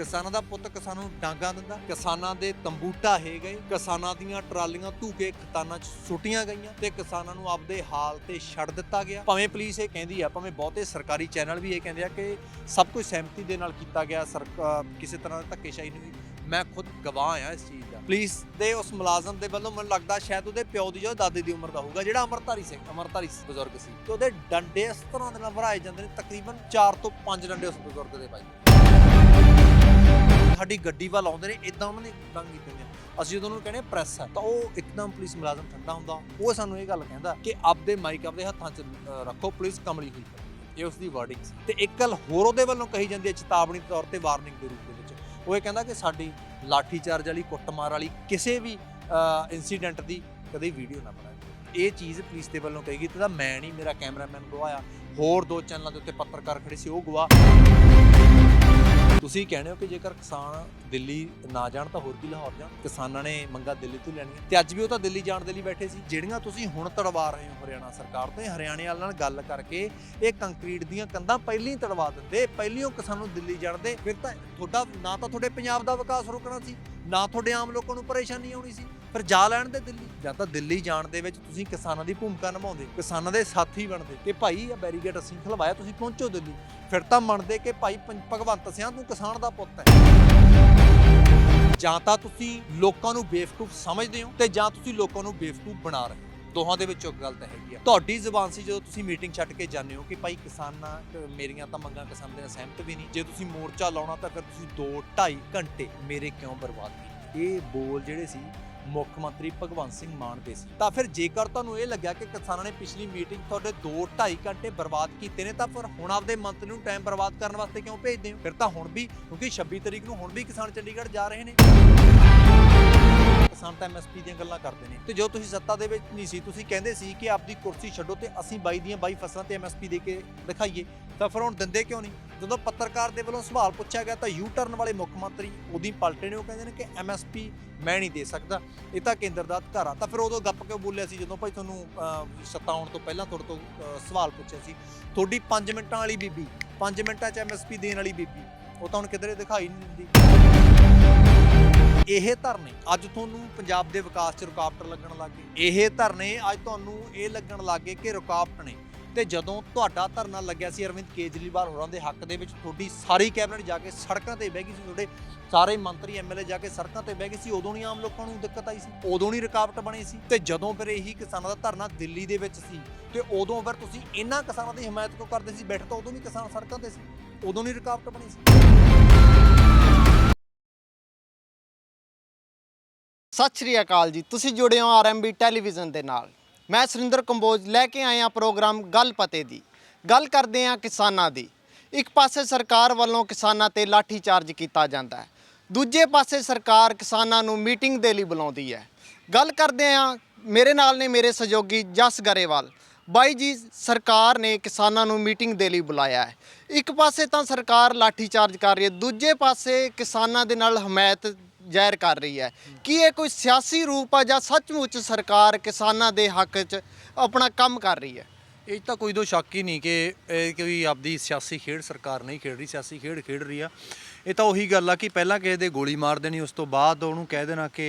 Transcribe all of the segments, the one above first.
ਕਿਸਾਨਾਂ ਦਾ ਪੁੱਤ ਕਿਸਾਨਾਂ ਨੂੰ ਡਾਂਗਾ ਦਿੰਦਾ। ਕਿਸਾਨਾਂ ਦੇ ਤੰਬੂ ਢਾਹੇ ਗਏ। ਕਿਸਾਨਾਂ ਦੀਆਂ ਟਰਾਲੀਆਂ ਧੂ ਕੇ ਖਤਾਨਾਂ 'ਚ ਸੁੱਟੀਆਂ ਗਈਆਂ ਤੇ ਕਿਸਾਨਾਂ ਨੂੰ ਆਪਦੇ ਹਾਲ ਤੇ ਛੱਡ ਦਿੱਤਾ ਗਿਆ। ਭਾਵੇਂ ਪੁਲਿਸ ਇਹ ਕਹਿੰਦੀ ਆ, ਭਾਵੇਂ ਬਹੁਤੇ ਸਰਕਾਰੀ ਚੈਨਲ ਵੀ ਇਹ ਕਹਿੰਦੇ ਆ ਕਿ ਸਭ ਕੁਝ ਸਹਿਮਤੀ ਦੇ ਨਾਲ ਕੀਤਾ ਗਿਆ ਸਰਕਾਰ ਕਿਸੇ ਤਰ੍ਹਾਂ ਦੀ ਧੱਕੇਸ਼ਾਹੀ ਨਹੀਂ ਹੋਈ। ਮੈਂ ਖੁਦ ਗਵਾਹ ਆ ਇਸ ਚੀਜ਼ ਦਾ। ਪੁਲਿਸ ਦੇ ਉਸ ਮੁਲਾਜ਼ਮ ਦੇ ਵੱਲੋਂ ਮੈਨੂੰ ਲੱਗਦਾ ਸ਼ਾਇਦ ਉਹਦੇ ਪਿਓ ਦੀ ਜਾਂ ਦਾਦੇ ਦੀ ਉਮਰ ਦਾ ਹੋਊਗਾ, ਜਿਹੜਾ ਅਮਰਧਾਰੀ ਸਿੰਘ ਅਮਰਧਾਰੀ ਬਜ਼ੁਰਗ ਸੀ। ਤੇ ਉਹਦੇ ਡੰਡੇ ਇਸ ਤਰ੍ਹਾਂ ਦੇ ਨਾਲ ਭਰਾਏ ਜਾਂਦੇ ਨੇ, ਤਕਰੀਬਨ 4 ਤੋਂ 5 ਡੰਡੇ ਉਸ ਬਜ਼ੁਰਗ ਦੇ ਪਾਏ ਸਾਡੀ ਗੱਡੀ ਵੱਲ ਆਉਂਦੇ ਨੇ ਇਦਾਂ ਉਹਨਾਂ ਨੇ ਡੰਗ ਕੀਤੇ ਨੇ ਅਸੀਂ ਜਦੋਂ ਉਹਨੂੰ ਕਹਿੰਦੇ ਪ੍ਰੈਸ ਹੈ ਤਾਂ ਉਹ ਇੱਕਦਮ ਪੁਲਿਸ ਮੁਲਾਜ਼ਮ ਠੰਡਾ ਹੁੰਦਾ। ਉਹ ਸਾਨੂੰ ਇਹ ਗੱਲ ਕਹਿੰਦਾ ਕਿ ਆਪਦੇ ਮਾਈਕ ਆਪਦੇ ਹੱਥਾਂ 'ਚ ਰੱਖੋ, ਪੁਲਿਸ ਕਮਲੀ ਹੋਈ ਇਹ ਉਸ ਦੀ ਵਰਡਿੰਗ ਤੇ ਇੱਕ ਗੱਲ ਹੋਰ ਉਹਦੇ ਵੱਲੋਂ ਕਹੀ ਜਾਂਦੀ ਹੈ, ਚੇਤਾਵਨੀ ਦੇ ਤੌਰ ਤੇ ਵਾਰਨਿੰਗ ਦੇ ਰੂਪ ਦੇ ਵਿੱਚ। ਉਹ ਇਹ ਕਹਿੰਦਾ ਕਿ ਸਾਡੀ ਲਾਠੀ ਚਾਰਜ ਵਾਲੀ, ਕੁੱਟਮਾਰ ਵਾਲੀ ਕਿਸੇ ਵੀ ਇਨਸੀਡੈਂਟ ਦੀ ਕਦੇ ਵੀਡੀਓ ਨਾ ਬਣਾਏ ਇਹ ਚੀਜ਼ ਪੁਲਿਸ ਦੇ ਵੱਲੋਂ ਕਹੀ ਗਈ ਤੇ ਤਾਂ ਮੈਂ ਨਹੀਂ, ਮੇਰਾ ਕੈਮਰਾਮੈਨ ਗਵਾਇਆ ਹੋਰ ਦੋ ਚੈਨਲਾਂ ਦੇ ਉੱਤੇ ਪੱਤਰਕਾਰ ਖੜੇ ਸੀ, ਉਹ ਗਵਾ ਤੁਸੀਂ ਕਹਿੰਦੇ ਹੋ ਕਿ ਜੇਕਰ ਕਿਸਾਨ ਦਿੱਲੀ ਨਾ ਜਾਣ ਤਾਂ ਹੋਰ ਕੀ ਲਾਹੌਰ ਜਾਣ? ਕਿਸਾਨਾਂ ਨੇ ਮੰਗਾ ਦਿੱਲੀ ਤੋਂ ਲੈਣੀਆਂ। ਤੇ ਅੱਜ ਵੀ ਉਹ ਤਾਂ ਦਿੱਲੀ ਜਾਣ ਦੇ ਲਈ ਬੈਠੇ ਸੀ। ਜਿਹੜੀਆਂ ਤੁਸੀਂ ਹੁਣ ਤੜਵਾ ਰਹੇ ਹੋ ਹਰਿਆਣਾ ਸਰਕਾਰ ਤੋਂ, ਹਰਿਆਣੇ ਵਾਲਿਆਂ ਨਾਲ ਗੱਲ ਕਰਕੇ ਇਹ ਕੰਕਰੀਟ ਦੀਆਂ ਕੰਧਾਂ ਪਹਿਲਾਂ ਹੀ ਤੜਵਾ ਦਿੰਦੇ, ਪਹਿਲਾਂ ਹੀ ਕਿਸਾਨ ਨੂੰ ਦਿੱਲੀ ਜਾਣਦੇ ਫਿਰ ਤਾਂ ਤੁਹਾਡਾ, ਨਾ ਤਾਂ ਤੁਹਾਡੇ ਪੰਜਾਬ ਦਾ ਵਿਕਾਸ ਰੁਕਣਾ ਸੀ, ਨਾ ਤੁਹਾਡੇ ਆਮ ਲੋਕਾਂ ਨੂੰ ਪਰੇਸ਼ਾਨੀ ਆਉਣੀ ਸੀ। ਪਰ ਜਾ ਲੈਣ ਦੇ ਦਿੱਲੀ। ਜਾਂ ਤਾਂ ਦਿੱਲੀ ਜਾਣ ਦੇ ਵਿੱਚ ਤੁਸੀਂ ਕਿਸਾਨਾਂ ਦੀ ਭੂਮਿਕਾ ਨਿਭਾਉਂਦੇ, ਕਿਸਾਨਾਂ ਦੇ ਸਾਥੀ ਬਣਦੇ ਕਿ ਭਾਈ ਇਹ ਬੈਰੀਗੇਟ ਅਸੀਂ ਖਲਵਾਇਆ, ਤੁਸੀਂ ਪਹੁੰਚੋ ਦਿੱਲੀ। ਫਿਰ ਤਾਂ ਮੰਨਦੇ ਕਿ ਭਾਈ ਪੰ- ਭਗਵੰਤ ਸਿੰਘ ਤੂੰ ਕਿਸਾਨ ਦਾ ਪੁੱਤ ਹੈ। ਜਾਂ ਤਾਂ ਤੁਸੀਂ ਲੋਕਾਂ ਨੂੰ ਬੇਵਕੂਫ ਸਮਝਦੇ ਹੋ ਤੇ ਜਾਂ ਤੁਸੀਂ ਲੋਕਾਂ ਨੂੰ ਬੇਵਕੂਫ ਬਣਾ ਰਹੇ ਹੋ। ਦੋਹਾਂ ਦੇ ਵਿੱਚੋਂ ਇੱਕ ਗੱਲ ਤਾਂ ਹੈਗੀ ਆ। ਤੁਹਾਡੀ ਜ਼ੁਬਾਨ ਸੀ ਜਦੋਂ ਤੁਸੀਂ ਮੀਟਿੰਗ ਛੱਡ ਕੇ ਜਾਂਦੇ ਹੋ ਕਿ ਭਾਈ ਕਿਸਾਨਾਂ ਮੇਰੀਆਂ ਤਾਂ ਮੰਗਾਂ ਕਿਸਾਨ ਦੇ ਨਾਲ ਸਹਿਮਤ ਵੀ ਨਹੀਂ। ਜੇ ਤੁਸੀਂ ਮੋਰਚਾ ਲਾਉਣਾ ਤਾਂ ਫਿਰ ਤੁਸੀਂ 2 2.5 ਘੰਟੇ ਮੇਰੇ ਕਿਉਂ ਬਰਬਾਦ ਕੀਤੇ? ਇਹ ਬੋਲ ਜਿਹੜੇ ਸੀ ਮੁੱਖ ਮੰਤਰੀ ਭਗਵੰਤ ਸਿੰਘ ਮਾਨ ਦੇ ਸੀ। ਤਾਂ ਫਿਰ ਜੇਕਰ ਤੁਹਾਨੂੰ ਇਹ ਲੱਗਿਆ ਕਿ ਕਿਸਾਨਾਂ ਨੇ ਪਿਛਲੀ ਮੀਟਿੰਗ ਤੁਹਾਡੇ 2 2.5 ਘੰਟੇ ਬਰਬਾਦ ਕੀਤੇ ਨੇ, ਤਾਂ ਫਿਰ ਹੁਣ ਆਪਦੇ ਮੰਤਰੀ ਨੂੰ ਟਾਈਮ ਬਰਬਾਦ ਕਰਨ ਵਾਸਤੇ ਕਿਉਂ ਭੇਜਦੇ ਹੋ? ਫਿਰ ਤਾਂ ਹੁਣ ਵੀ, ਕਿਉਂਕਿ 26 ਤਰੀਕ ਨੂੰ ਹੁਣ ਵੀ ਕਿਸਾਨ ਚੰਡੀਗੜ੍ਹ ਜਾ ਰਹੇ ਨੇ। ਕਿਸਾਨ ਤਾਂ ਐਮਐਸਪੀ ਦੀਆਂ ਗੱਲਾਂ ਕਰਦੇ ਨੇ। ਤੇ ਜੋ ਤੁਸੀਂ ਸੱਤਾ ਦੇ ਵਿੱਚ ਨਹੀਂ ਸੀ ਤੁਸੀਂ ਕਹਿੰਦੇ ਸੀ ਕਿ ਆਪਦੀ ਕੁਰਸੀ ਛੱਡੋ ਤੇ ਅਸੀਂ ਬਾਈ ਦੀਆਂ ਬਾਈ ਫਸਲਾਂ ਤੇ ਐਮਐਸਪੀ ਦੇ ਕੇ ਦਿਖਾਈਏ। ਤਾਂ ਫਿਰ ਹੁਣ ਦਿੰਦੇ ਕਿਉਂ ਨਹੀਂ? ਜਦੋਂ ਪੱਤਰਕਾਰ ਦੇ ਵੱਲੋਂ ਸਵਾਲ ਪੁੱਛਿਆ ਗਿਆ ਤਾਂ ਯੂ ਟਰਨ ਵਾਲੇ ਮੁੱਖ ਮੰਤਰੀ ਉਹਦੀ ਪਲਟੇ ਨੇ ਉਹ ਕਹਿੰਦੇ ਨੇ ਕਿ ਐਮਐਸਪੀ ਮੈਂ ਨਹੀਂ ਦੇ ਸਕਦਾ। ਇਹ ਤਾਂ ਕੇਂਦਰ ਦਾ ਅਧਿਕਾਰ ਆ। ਤਾਂ ਫਿਰ ਉਦੋਂ ਗੱਪ ਕਿਉਂ ਬੋਲਿਆ ਸੀ? ਜਦੋਂ ਭਾਈ ਤੁਹਾਨੂੰ ਅਹ, ਸੱਤਾ ਆਉਣ ਤੋਂ ਪਹਿਲਾਂ ਤੁਹਾਡੇ ਤੋਂ ਸਵਾਲ ਪੁੱਛਿਆ ਸੀ। ਤੁਹਾਡੀ 5 ਮਿੰਟਾਂ ਵਾਲੀ ਬੀਬੀ 5 ਮਿੰਟਾਂ 'ਚ ਐਮਐਸਪੀ ਦੇਣ ਵਾਲੀ ਬੀਬੀ ਉਹ ਤਾਂ ਹੁਣ ਕਿਧਰੇ ਦਿਖਾਈ ਨਹੀਂ ਦਿੰਦੀ। ਇਹ ਧਰਨੇ, ਅੱਜ ਤੁਹਾਨੂੰ ਪੰਜਾਬ ਦੇ ਵਿਕਾਸ 'ਚ ਰੁਕਾਵਟ ਲੱਗਣ ਲੱਗ ਗਈ। ਇਹ ਧਰਨੇ ਅੱਜ ਤੁਹਾਨੂੰ ਇਹ ਲੱਗਣ ਲੱਗ ਗਏ ਕਿ ਰੁਕਾਵਟ ਨੇ। ਤੇ ਜਦੋਂ ਤੁਹਾਡਾ ਧਰਨਾ ਲੱਗਿਆ ਸੀ ਅਰਵਿੰਦ ਕੇਜਰੀਵਾਲ ਹੋਰਾਂ ਦੇ ਹੱਕ ਦੇ ਵਿੱਚ, ਤੁਹਾਡੀ ਸਾਰੀ ਕੈਬਨਿਟ ਜਾ ਕੇ ਸੜਕਾਂ ਤੇ ਬਹਿ ਗਈ ਸੀ, ਤੁਹਾਡੇ ਸਾਰੇ ਮੰਤਰੀ ਐਮਐਲਏ ਜਾ ਕੇ ਸੜਕਾਂ ਤੇ ਬਹਿ ਗਏ ਸੀ, ਉਦੋਂ ਨਹੀਂ ਆਮ ਲੋਕਾਂ ਨੂੰ ਦਿੱਕਤ ਆਈ ਸੀ, ਉਦੋਂ ਨਹੀਂ ਰੁਕਾਵਟ ਬਣੀ ਸੀ। ਤੇ ਜਦੋਂ ਫਿਰ ਇਹੀ ਕਿਸਾਨਾਂ ਦਾ ਧਰਨਾ ਦਿੱਲੀ ਦੇ ਵਿੱਚ ਸੀ, ਤੇ ਉਦੋਂ ਫਿਰ ਤੁਸੀਂ ਇਹਨਾਂ ਕਿਸਾਨਾਂ ਦੀ ਹਮਾਇਤ ਕਿਉਂ ਕਰਦੇ ਸੀ? ਬੈਠ ਤਾਂ ਉਦੋਂ ਵੀ ਕਿਸਾਨ ਸੜਕਾਂ ਤੇ ਸੀ, ਉਦੋਂ ਨਹੀਂ ਰੁਕਾਵਟ ਬਣੀ ਸੀ। ਸਤਿ ਸ਼੍ਰੀ ਅਕਾਲ ਜੀ। ਤੁਸੀਂ ਜੁੜੇ ਹੋ ਆਰਐਮਬੀ ਟੈਲੀਵਿਜ਼ਨ ਦੇ ਨਾਲ। ਮੈਂ ਸੁਰਿੰਦਰ ਕੰਬੋਜ ਲੈ ਕੇ ਆਇਆ ਪ੍ਰੋਗਰਾਮ ਗੱਲ ਪਤੇ ਦੀ। ਗੱਲ ਕਰਦੇ ਹਾਂ ਕਿਸਾਨਾਂ ਦੀ। ਇੱਕ ਪਾਸੇ ਸਰਕਾਰ ਵੱਲੋਂ ਕਿਸਾਨਾਂ ਤੇ ਲਾਠੀ ਚਾਰਜ ਕੀਤਾ ਜਾਂਦਾ ਹੈ। ਦੂਜੇ ਪਾਸੇ ਸਰਕਾਰ ਕਿਸਾਨਾਂ ਨੂੰ ਮੀਟਿੰਗ ਦੇ ਲਈ ਬੁਲਾਉਂਦੀ ਹੈ। ਗੱਲ ਕਰਦੇ ਹਾਂ ਮੇਰੇ ਨਾਲ ਨੇ ਮੇਰੇ ਸਹਿਯੋਗੀ ਜਸ ਗਰੇਵਾਲ। ਬਾਈ ਜੀ, ਸਰਕਾਰ ਨੇ ਕਿਸਾਨਾਂ ਨੂੰ ਮੀਟਿੰਗ ਦੇ ਲਈ ਬੁਲਾਇਆ ਹੈ। ਇੱਕ ਪਾਸੇ ਤਾਂ ਸਰਕਾਰ ਲਾਠੀ ਚਾਰਜ ਕਰ ਰਹੀ ਹੈ, ਦੂਜੇ ਪਾਸੇ ਕਿਸਾਨਾਂ ਦੇ ਨਾਲ ਹਮਾਇਤ ਜ਼ਾਹਿਰ ਕਰ ਰਹੀ ਹੈ। ਕੀ ਇਹ ਕੋਈ ਸਿਆਸੀ ਰੂਪ ਆ ਜਾਂ ਸੱਚਮੁੱਚ ਸਰਕਾਰ ਕਿਸਾਨਾਂ ਦੇ ਹੱਕ 'ਚ ਆਪਣਾ ਕੰਮ ਕਰ ਰਹੀ ਹੈ? ਇਹ 'ਚ ਤਾਂ ਕੋਈ ਦੋ ਸ਼ੱਕ ਹੀ ਨਹੀਂ ਕਿ ਇਹ ਕੋਈ ਆਪਦੀ ਸਿਆਸੀ ਖੇਡ ਸਰਕਾਰ ਨਹੀਂ ਖੇਡ ਰਹੀ ਸਿਆਸੀ ਖੇਡ ਖੇਡ ਰਹੀ ਆ। ਇਹ ਤਾਂ ਉਹੀ ਗੱਲ ਆ ਕਿ ਪਹਿਲਾਂ ਕਿਸੇ ਦੇ ਗੋਲੀ ਮਾਰ ਦੇਣੀ ਉਸ ਤੋਂ ਬਾਅਦ ਉਹਨੂੰ ਕਹਿ ਦੇਣਾ ਕਿ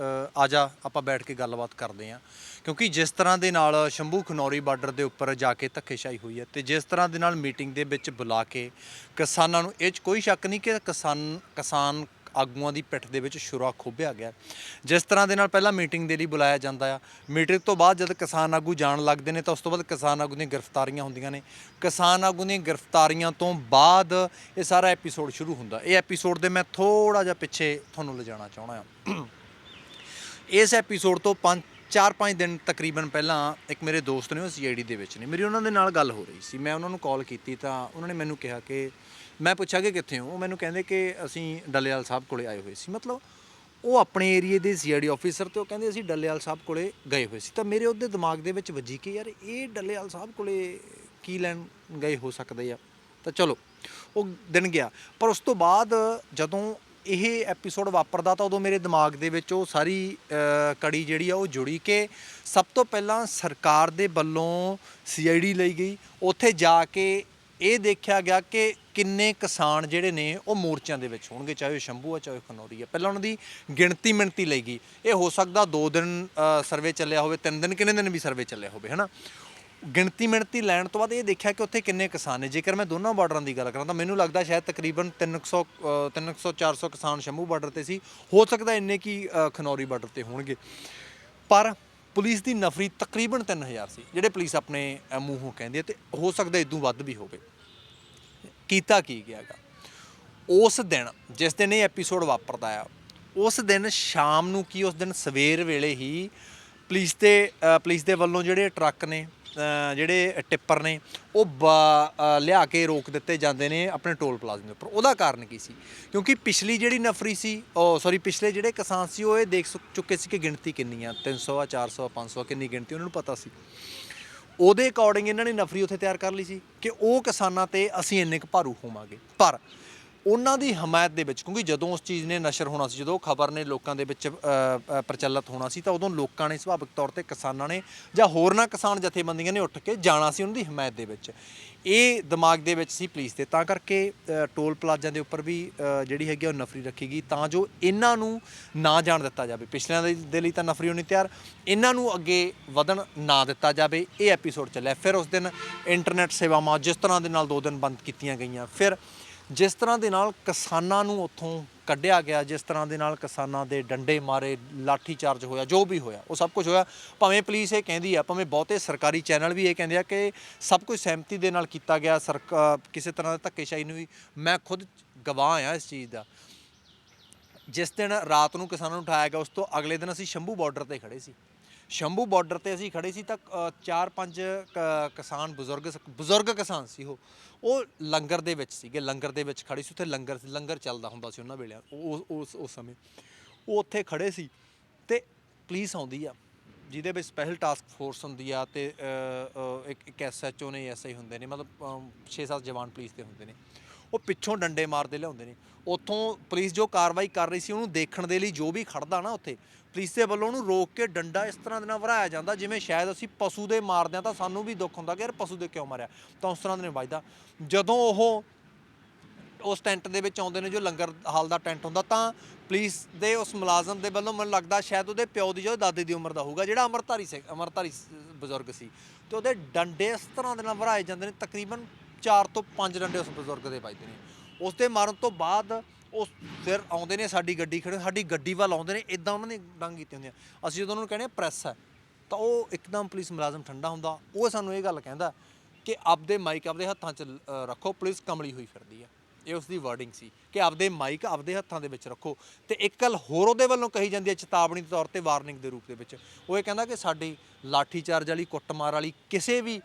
ਅ, ਆ ਜਾ ਆਪਾਂ ਬੈਠ ਕੇ ਗੱਲਬਾਤ ਕਰਦੇ ਆ। ਕਿਉਂਕਿ ਜਿਸ ਤਰ੍ਹਾਂ ਦੇ ਨਾਲ ਸ਼ੰਭੂ ਖਨੌਰੀ ਬਾਰਡਰ ਦੇ ਉੱਪਰ ਜਾ ਕੇ ਧੱਕੇਸ਼ਾਹੀ ਹੋਈ ਹੈ ਤੇ ਜਿਸ ਤਰ੍ਹਾਂ ਦੇ ਨਾਲ ਮੀਟਿੰਗ ਦੇ ਵਿੱਚ ਬੁਲਾ ਕੇ ਕਿਸਾਨਾਂ ਨੂੰ ਇਹ 'ਚ ਕੋਈ ਸ਼ੱਕ ਨਹੀਂ ਕਿ ਕਿਸਾਨ ਕਿਸਾਨ ਆਗੂਆਂ ਦੀ ਪਿੱਠ ਦੇ ਵਿੱਚ ਸ਼ੁਰਾ ਖੋਭਿਆ ਗਿਆ। ਜਿਸ ਤਰ੍ਹਾਂ ਦੇ ਨਾਲ ਪਹਿਲਾਂ ਮੀਟਿੰਗ ਦੇ ਲਈ ਬੁਲਾਇਆ ਜਾਂਦਾ ਆ। ਮੀਟਿੰਗ ਤੋਂ ਬਾਅਦ ਜਦ ਕਿਸਾਨ ਆਗੂ ਜਾਣ ਲੱਗਦੇ ਨੇ ਤਾਂ ਉਸ ਤੋਂ ਬਾਅਦ ਕਿਸਾਨ ਆਗੂ ਦੀਆਂ ਗ੍ਰਿਫਤਾਰੀਆਂ ਹੁੰਦੀਆਂ ਨੇ। ਕਿਸਾਨ ਆਗੂ ਦੀਆਂ ਗ੍ਰਿਫਤਾਰੀਆਂ ਤੋਂ ਬਾਅਦ ਇਹ ਸਾਰਾ ਐਪੀਸੋਡ ਸ਼ੁਰੂ ਹੁੰਦਾ। ਇਹ ਐਪੀਸੋਡ ਦੇ ਮੈਂ ਥੋੜਾ ਜਿਹਾ ਪਿੱਛੇ ਤੁਹਾਨੂੰ ਲਿਜਾਣਾ ਚਾਹਣਾ ਆ। ਇਸ ਐਪੀਸੋਡ ਤੋਂ 5 4-5 ਦਿਨ ਤਕਰੀਬਨ ਪਹਿਲਾਂ ਇੱਕ ਮੇਰੇ ਦੋਸਤ ਨੇ, ਉਹ ਸੀਆਈਡੀ ਦੇ ਵਿੱਚ ਨੇ। ਮੇਰੀ ਉਹਨਾਂ ਦੇ ਨਾਲ ਗੱਲ ਹੋ ਰਹੀ ਸੀ। ਮੈਂ ਉਹਨਾਂ ਨੂੰ ਕਾਲ ਕੀਤੀ ਤਾਂ ਉਹਨਾਂ ਨੇ ਮੈਨੂੰ ਕਿਹਾ ਕਿ ਮੈਂ ਪੁੱਛਿਆ ਕਿ ਕਿੱਥੇ ਹੋ? ਉਹ ਮੈਨੂੰ ਕਹਿੰਦੇ ਕਿ ਅਸੀਂ ਡੱਲੇਵਾਲ ਸਾਹਿਬ ਕੋਲੇ ਆਏ ਹੋਏ ਸੀ। ਮਤਲਬ ਉਹ ਆਪਣੇ ਏਰੀਏ ਦੇ ਸੀਆਈਡੀ ਆਫੀਸਰ ਤੇ ਉਹ ਕਹਿੰਦੇ ਅਸੀਂ ਡੱਲੇਵਾਲ ਸਾਹਿਬ ਕੋਲੇ ਗਏ ਹੋਏ ਸੀ। ਤਾਂ ਮੇਰੇ ਉਹਦੇ ਦਿਮਾਗ ਦੇ ਵਿੱਚ ਵੱਜੀ ਕਿ ਯਾਰ ਇਹ ਡੱਲੇਵਾਲ ਸਾਹਿਬ ਕੋਲੇ ਕੀ ਲੈਣ ਗਏ ਹੋ ਸਕਦੇ ਆ? ਤਾਂ ਚਲੋ, ਉਹ ਦਿਨ ਗਿਆ। ਪਰ ਉਸ ਤੋਂ ਬਾਅਦ ਜਦੋਂ ਇਹ ਐਪੀਸੋਡ ਵਾਪਰਦਾ ਤਾਂ ਉਦੋਂ ਮੇਰੇ ਦਿਮਾਗ ਦੇ ਵਿੱਚ ਉਹ ਸਾਰੀ ਕੜੀ ਜਿਹੜੀ ਆ ਉਹ ਜੁੜੀ ਕਿ ਸਭ ਤੋਂ ਪਹਿਲਾਂ ਸਰਕਾਰ ਦੇ ਵੱਲੋਂ ਸੀਆਈਡੀ ਲਈ ਗਈ। ਉੱਥੇ ਜਾ ਕੇ ਇਹ ਦੇਖਿਆ ਗਿਆ ਕਿ ਕਿੰਨੇ ਕਿਸਾਨ ਜਿਹੜੇ ਨੇ ਉਹ ਮੋਰਚਿਆਂ ਦੇ ਵਿੱਚ ਹੋਣਗੇ ਚਾਹੇ ਉਹ ਸ਼ੰਭੂ ਆ ਚਾਹੇ ਉਹ ਖਨੌਰੀ ਆ। ਪਹਿਲਾਂ ਉਹਨਾਂ ਦੀ ਗਿਣਤੀ ਮਿਣਤੀ ਲਈ ਗਈ। ਇਹ ਹੋ ਸਕਦਾ 2 ਦਿਨ ਸਰਵੇ ਚੱਲਿਆ ਹੋਵੇ 3 ਦਿਨ ਕਿੰਨੇ ਦਿਨ ਵੀ ਸਰਵੇ ਚੱਲਿਆ ਹੋਵੇ ਹਨਾ? ਗਿਣਤੀ ਮਿਣਤੀ ਲੈਣ ਤੋਂ ਬਾਅਦ ਇਹ ਦੇਖਿਆ ਕਿ ਉੱਥੇ ਕਿੰਨੇ ਕਿਸਾਨ ਨੇ। ਜੇਕਰ ਮੈਂ ਦੋਨਾਂ ਬਾਰਡਰਾਂ ਦੀ ਗੱਲ ਕਰਾਂ ਤਾਂ ਮੈਨੂੰ ਲੱਗਦਾ ਸ਼ਾਇਦ ਤਕਰੀਬਨ 300 ਅ, 300 400 ਕਿਸਾਨ ਸ਼ੰਭੂ ਬਾਰਡਰ ਤੇ ਸੀ। ਹੋ ਸਕਦਾ ਇੰਨੇ ਕੀ ਖਨੌਰੀ ਬਾਰਡਰ ਤੇ ਹੋਣਗੇ। ਪਰ ਪੁਲਿਸ ਦੀ ਨਫਰੀ ਤਕਰੀਬਨ 3000 ਸੀ ਜਿਹੜੇ ਪੁਲਿਸ ਆਪਣੇ ਮੂੰਹੋਂ ਕਹਿੰਦੀ ਹੈ ਤੇ ਹੋ ਸਕਦਾ ਇਦੋਂ ਵੱਧ ਵੀ ਹੋਵੇ। ਕੀਤਾ ਕੀ ਗਿਆਗਾ ਉਸ ਦਿਨ ਜਿਸ ਦਿਨ ਇਹ ਐਪੀਸੋਡ ਵਾਪਰਦਾ ਆ ਉਸ ਦਿਨ ਸ਼ਾਮ ਨੂੰ ਕੀ ਉਸ ਦਿਨ ਸਵੇਰ ਵੇਲੇ ਹੀ ਪੁਲਿਸ ਦੇ ਪੁਲਿਸ ਦੇ ਵੱਲੋਂ ਜਿਹੜੇ ਟਰੱਕ ਨੇ ਜਿਹੜੇ ਟਿੱਪਰ ਨੇ ਉਹ ਬ- ਲਿਆ ਕੇ ਰੋਕ ਦਿੱਤੇ ਜਾਂਦੇ ਨੇ ਆਪਣੇ ਟੋਲ ਪਲਾਜ਼ੇ ਦੇ ਉੱਪਰ। ਉਹਦਾ ਕਾਰਨ ਕੀ ਸੀ? ਕਿਉਂਕਿ ਪਿਛਲੀ ਜਿਹੜੀ ਨਫਰੀ ਸੀ ਉਹ ਸੌਰੀ ਪਿਛਲੇ ਜਿਹੜੇ ਕਿਸਾਨ ਸੀ ਉਹ ਇਹ ਦੇਖ ਚੁੱਕੇ ਸੀ ਕਿ ਗਿਣਤੀ ਕਿੰਨੀ ਆ? 300 ਆ 400 ਆ 500 ਆ, ਕਿੰਨੀ ਗਿਣਤੀ ਉਹਨਾਂ ਨੂੰ ਪਤਾ ਸੀ। ਉਹਦੇ ਅਕੋਰਡਿੰਗ ਇਹਨਾਂ ਨੇ ਨਫਰੀ ਉੱਥੇ ਤਿਆਰ ਕਰ ਲਈ ਸੀ ਕਿ ਉਹ ਕਿਸਾਨਾਂ ਤੇ ਅਸੀਂ ਇੰਨੇ ਕੁ ਭਾਰੂ ਹੋਵਾਂਗੇ। ਪਰ ਉਹਨਾਂ ਦੀ ਹਮਾਇਤ ਦੇ ਵਿੱਚ, ਕਿਉਂਕਿ ਜਦੋਂ ਉਸ ਚੀਜ਼ ਨੇ ਨਸ਼ਰ ਹੋਣਾ ਸੀ, ਜਦੋਂ ਖਬਰ ਨੇ ਲੋਕਾਂ ਦੇ ਵਿੱਚ ਪ੍ਰਚਲਿਤ ਹੋਣਾ ਸੀ, ਤਾਂ ਉਦੋਂ ਲੋਕਾਂ ਨੇ ਸੁਭਾਵਿਕ ਤੌਰ ਤੇ ਕਿਸਾਨਾਂ ਨੇ ਜਾਂ ਹੋਰਨਾਂ ਕਿਸਾਨ ਜਥੇਬੰਦੀਆਂ ਨੇ ਉੱਠ ਕੇ ਜਾਣਾ ਸੀ ਉਹਨਾਂ ਦੀ ਹਮਾਇਤ ਦੇ ਵਿੱਚ। ਇਹ ਦਿਮਾਗ ਦੇ ਵਿੱਚ ਸੀ ਪੁਲਿਸ ਦੇ। ਤਾਂ ਕਰਕੇ ਟੋਲ ਪਲਾਜ਼ਿਆਂ ਦੇ ਉੱਪਰ ਵੀ ਜਿਹੜੀ ਹੈਗੀ ਆ ਉਹ ਨਫਰੀ ਰੱਖੀ ਗਈ, ਤਾਂ ਜੋ ਇਹਨਾਂ ਨੂੰ ਨਾ ਜਾਣ ਦਿੱਤਾ ਜਾਵੇ। ਪਿਛਲਿਆਂ ਦੇ ਦੇ ਲਈ ਤਾਂ ਨਫਰੀ ਹੋਣੀ ਤਿਆਰ। ਇਹਨਾਂ ਨੂੰ ਅੱਗੇ ਵਧਣ ਨਾ ਦਿੱਤਾ ਜਾਵੇ। ਇਹ ਐਪੀਸੋਡ ਚੱਲਿਆ। ਫਿਰ ਉਸ ਦਿਨ ਇੰਟਰਨੈਟ ਸੇਵਾਵਾਂ ਜਿਸ ਤਰ੍ਹਾਂ ਦੇ ਨਾਲ ਦੋ ਦਿਨ ਬੰਦ ਕੀਤੀਆਂ ਗਈਆਂ। ਫਿਰ ਜਿਸ ਤਰ੍ਹਾਂ ਦੇ ਨਾਲ ਕਿਸਾਨਾਂ ਨੂੰ ਉੱਥੋਂ ਕੱਢਿਆ ਗਿਆ, ਜਿਸ ਤਰ੍ਹਾਂ ਦੇ ਨਾਲ ਕਿਸਾਨਾਂ ਦੇ ਡੰਡੇ ਮਾਰੇ, ਲਾਠੀ ਚਾਰਜ ਹੋਇਆ, ਜੋ ਵੀ ਹੋਇਆ, ਉਹ ਸਭ ਕੁਝ ਹੋਇਆ। ਭਾਵੇਂ ਪੁਲਿਸ ਇਹ ਕਹਿੰਦੀ ਆ, ਭਾਵੇਂ ਬਹੁਤੇ ਸਰਕਾਰੀ ਚੈਨਲ ਵੀ ਇਹ ਕਹਿੰਦੇ ਆ ਕਿ ਸਭ ਕੁਝ ਸਹਿਮਤੀ ਦੇ ਨਾਲ ਕੀਤਾ ਗਿਆ ਸਰਕਾਰ ਕਿਸੇ ਤਰ੍ਹਾਂ ਦਾ ਧੱਕੇਸ਼ਾਹੀ ਨੂੰ ਵੀ ਮੈਂ ਖੁਦ ਗਵਾਹ ਆ ਇਸ ਚੀਜ਼ ਦਾ। ਜਿਸ ਦਿਨ ਰਾਤ ਨੂੰ ਕਿਸਾਨਾਂ ਨੂੰ ਉਠਾਇਆ ਗਿਆ, ਉਸ ਤੋਂ ਅਗਲੇ ਦਿਨ ਅਸੀਂ ਸ਼ੰਭੂ ਬਾਰਡਰ ਤੇ ਖੜੇ ਸੀ। ਸ਼ੰਭੂ ਬਾਰਡਰ ਤੇ ਅਸੀਂ ਖੜੇ ਸੀ ਤਾਂ ਅ, ਚਾਰ ਪੰਜ ਕ- ਕਿਸਾਨ ਬਜ਼ੁਰਗ ਸ- ਬਜ਼ੁਰਗ ਕਿਸਾਨ ਸੀ ਉਹ। ਉਹ ਲੰਗਰ ਦੇ ਵਿੱਚ ਸੀਗੇ ਲੰਗਰ ਦੇ ਵਿੱਚ ਖੜੇ ਸੀ ਉੱਥੇ ਲੰਗਰ ਲੰਗਰ ਚੱਲਦਾ ਹੁੰਦਾ ਸੀ ਉਹਨਾਂ ਵੇਲੇ ਉਹ ਉਸ ਉਸ ਸਮੇਂ। ਉਹ ਉੱਥੇ ਖੜੇ ਸੀ ਤੇ ਪੁਲਿਸ ਆਉਂਦੀ ਆ ਜਿਹਦੇ ਵਿੱਚ ਸਪੈਸ਼ਲ ਟਾਸਕ ਫੋਰਸ ਹੁੰਦੀ ਆ ਤੇ ਅ, ਅ, ਇੱਕ ਇੱਕ ਐਸਐਚਓ ਨੇ ਐਸਆਈ ਹੁੰਦੇ ਨੇ ਮਤਲਬ 6-7 ਜਵਾਨ ਪੁਲਿਸ ਦੇ ਹੁੰਦੇ ਨੇ। ਉਹ ਪਿੱਛੋਂ ਡੰਡੇ ਮਾਰਦੇ ਲਿਆਉਂਦੇ ਨੇ। ਉੱਥੋਂ ਪੁਲਿਸ ਜੋ ਕਾਰਵਾਈ ਕਰ ਰਹੀ ਸੀ ਉਹਨੂੰ ਦੇਖਣ ਦੇ ਲਈ ਜੋ ਵੀ ਖੜਦਾ ਨਾ ਉੱਥੇ ਪੁਲਿਸ ਦੇ ਵੱਲੋਂ ਉਹਨੂੰ ਰੋਕ ਕੇ ਡੰਡਾ ਇਸ ਤਰ੍ਹਾਂ ਦੇ ਨਾਲ ਵਰਾਇਆ ਜਾਂਦਾ, ਜਿਵੇਂ ਸ਼ਾਇਦ ਅਸੀਂ ਪਸ਼ੂ ਦੇ ਮਾਰਦੇ ਆ ਤਾਂ ਸਾਨੂੰ ਵੀ ਦੁੱਖ ਹੁੰਦਾ ਕਿ ਯਾਰ ਪਸ਼ੂ ਦੇ ਕਿਉਂ ਮਾਰਿਆ, ਤਾਂ ਉਸ ਤਰ੍ਹਾਂ ਦੇ ਨੇ ਵੱਜਦਾ। ਜਦੋਂ ਉਹ ਉਸ ਟੈਂਟ ਦੇ ਵਿੱਚ ਆਉਂਦੇ ਨੇ, ਜੋ ਲੰਗਰ ਹਾਲ ਦਾ ਟੈਂਟ ਹੁੰਦਾ, ਤਾਂ ਪੁਲਿਸ ਦੇ ਉਸ ਮੁਲਾਜ਼ਮ ਦੇ ਵੱਲੋਂ ਮੈਨੂੰ ਲੱਗਦਾ ਸ਼ਾਇਦ ਉਹਦੇ ਪਿਓ ਦੀ ਜੋ ਦਾਦੇ ਦੀ ਉਮਰ ਦਾ ਹੋਊਗਾ, ਜਿਹੜਾ ਅਮਰਧਾਰੀ ਸੀ ਅਮਰਧਾਰੀ ਬਜ਼ੁਰਗ ਸੀ। ਤੇ ਉਹਦੇ ਡੰਡੇ ਇਸ ਤਰ੍ਹਾਂ ਦੇ ਨਾਲ ਵਰਾਏ ਜਾਂਦੇ ਨੇ, ਤਕਰੀਬਨ 4 ਤੋਂ 5 ਡੰਡੇ ਉਸ ਬਜ਼ੁਰਗ ਦੇ ਵੱਜਦੇ ਨੇ। ਉਸ ਦੇ ਮਾਰਨ ਤੋਂ ਬਾਅਦ ਉਹ ਫਿਰ ਆਉਂਦੇ ਨੇ ਸਾਡੀ ਗੱਡੀ ਖੜੇ, ਸਾਡੀ ਗੱਡੀ ਵੱਲ ਆਉਂਦੇ ਨੇ ਇਦਾਂ ਉਹਨਾਂ ਨੇ ਡੰਗ ਕੀਤੇ ਹੁੰਦੇ ਆ ਅਸੀਂ ਜਦੋਂ ਉਹਨਾਂ ਨੂੰ ਕਹਿੰਦੇ ਪ੍ਰੈਸ ਹੈ। ਤਾਂ ਉਹ ਇੱਕਦਮ ਪੁਲਿਸ ਮੁਲਾਜ਼ਮ ਠੰਡਾ ਹੁੰਦਾ। ਉਹ ਸਾਨੂੰ ਇਹ ਗੱਲ ਕਹਿੰਦਾ ਕਿ ਆਪਦੇ ਮਾਈਕ ਆਪਦੇ ਹੱਥਾਂ 'ਚ ਰੱਖੋ, ਪੁਲਿਸ ਕਮਲੀ ਹੋਈ ਫਿਰਦੀ ਆ। ਇਹ ਉਸ ਦੀ ਵਰਡਿੰਗ ਸੀ ਕਿ ਆਪਦੇ ਮਾਈਕ ਆਪਦੇ ਹੱਥਾਂ ਦੇ ਵਿੱਚ ਰੱਖੋ। ਤੇ ਇੱਕ ਗੱਲ ਹੋਰ ਉਹਦੇ ਵੱਲੋਂ ਕਹੀ ਜਾਂਦੀ ਹੈ, ਚੇਤਾਵਨੀ ਦੇ ਤੌਰ ਤੇ ਵਾਰਨਿੰਗ ਦੇ ਰੂਪ ਦੇ ਵਿੱਚ। ਉਹ ਇਹ ਕਹਿੰਦਾ ਕਿ ਸਾਡੀ ਲਾਠੀ ਚਾਰਜ ਵਾਲੀ, ਕੁੱਟਮਾਰ ਵਾਲੀ ਕਿਸੇ ਵੀ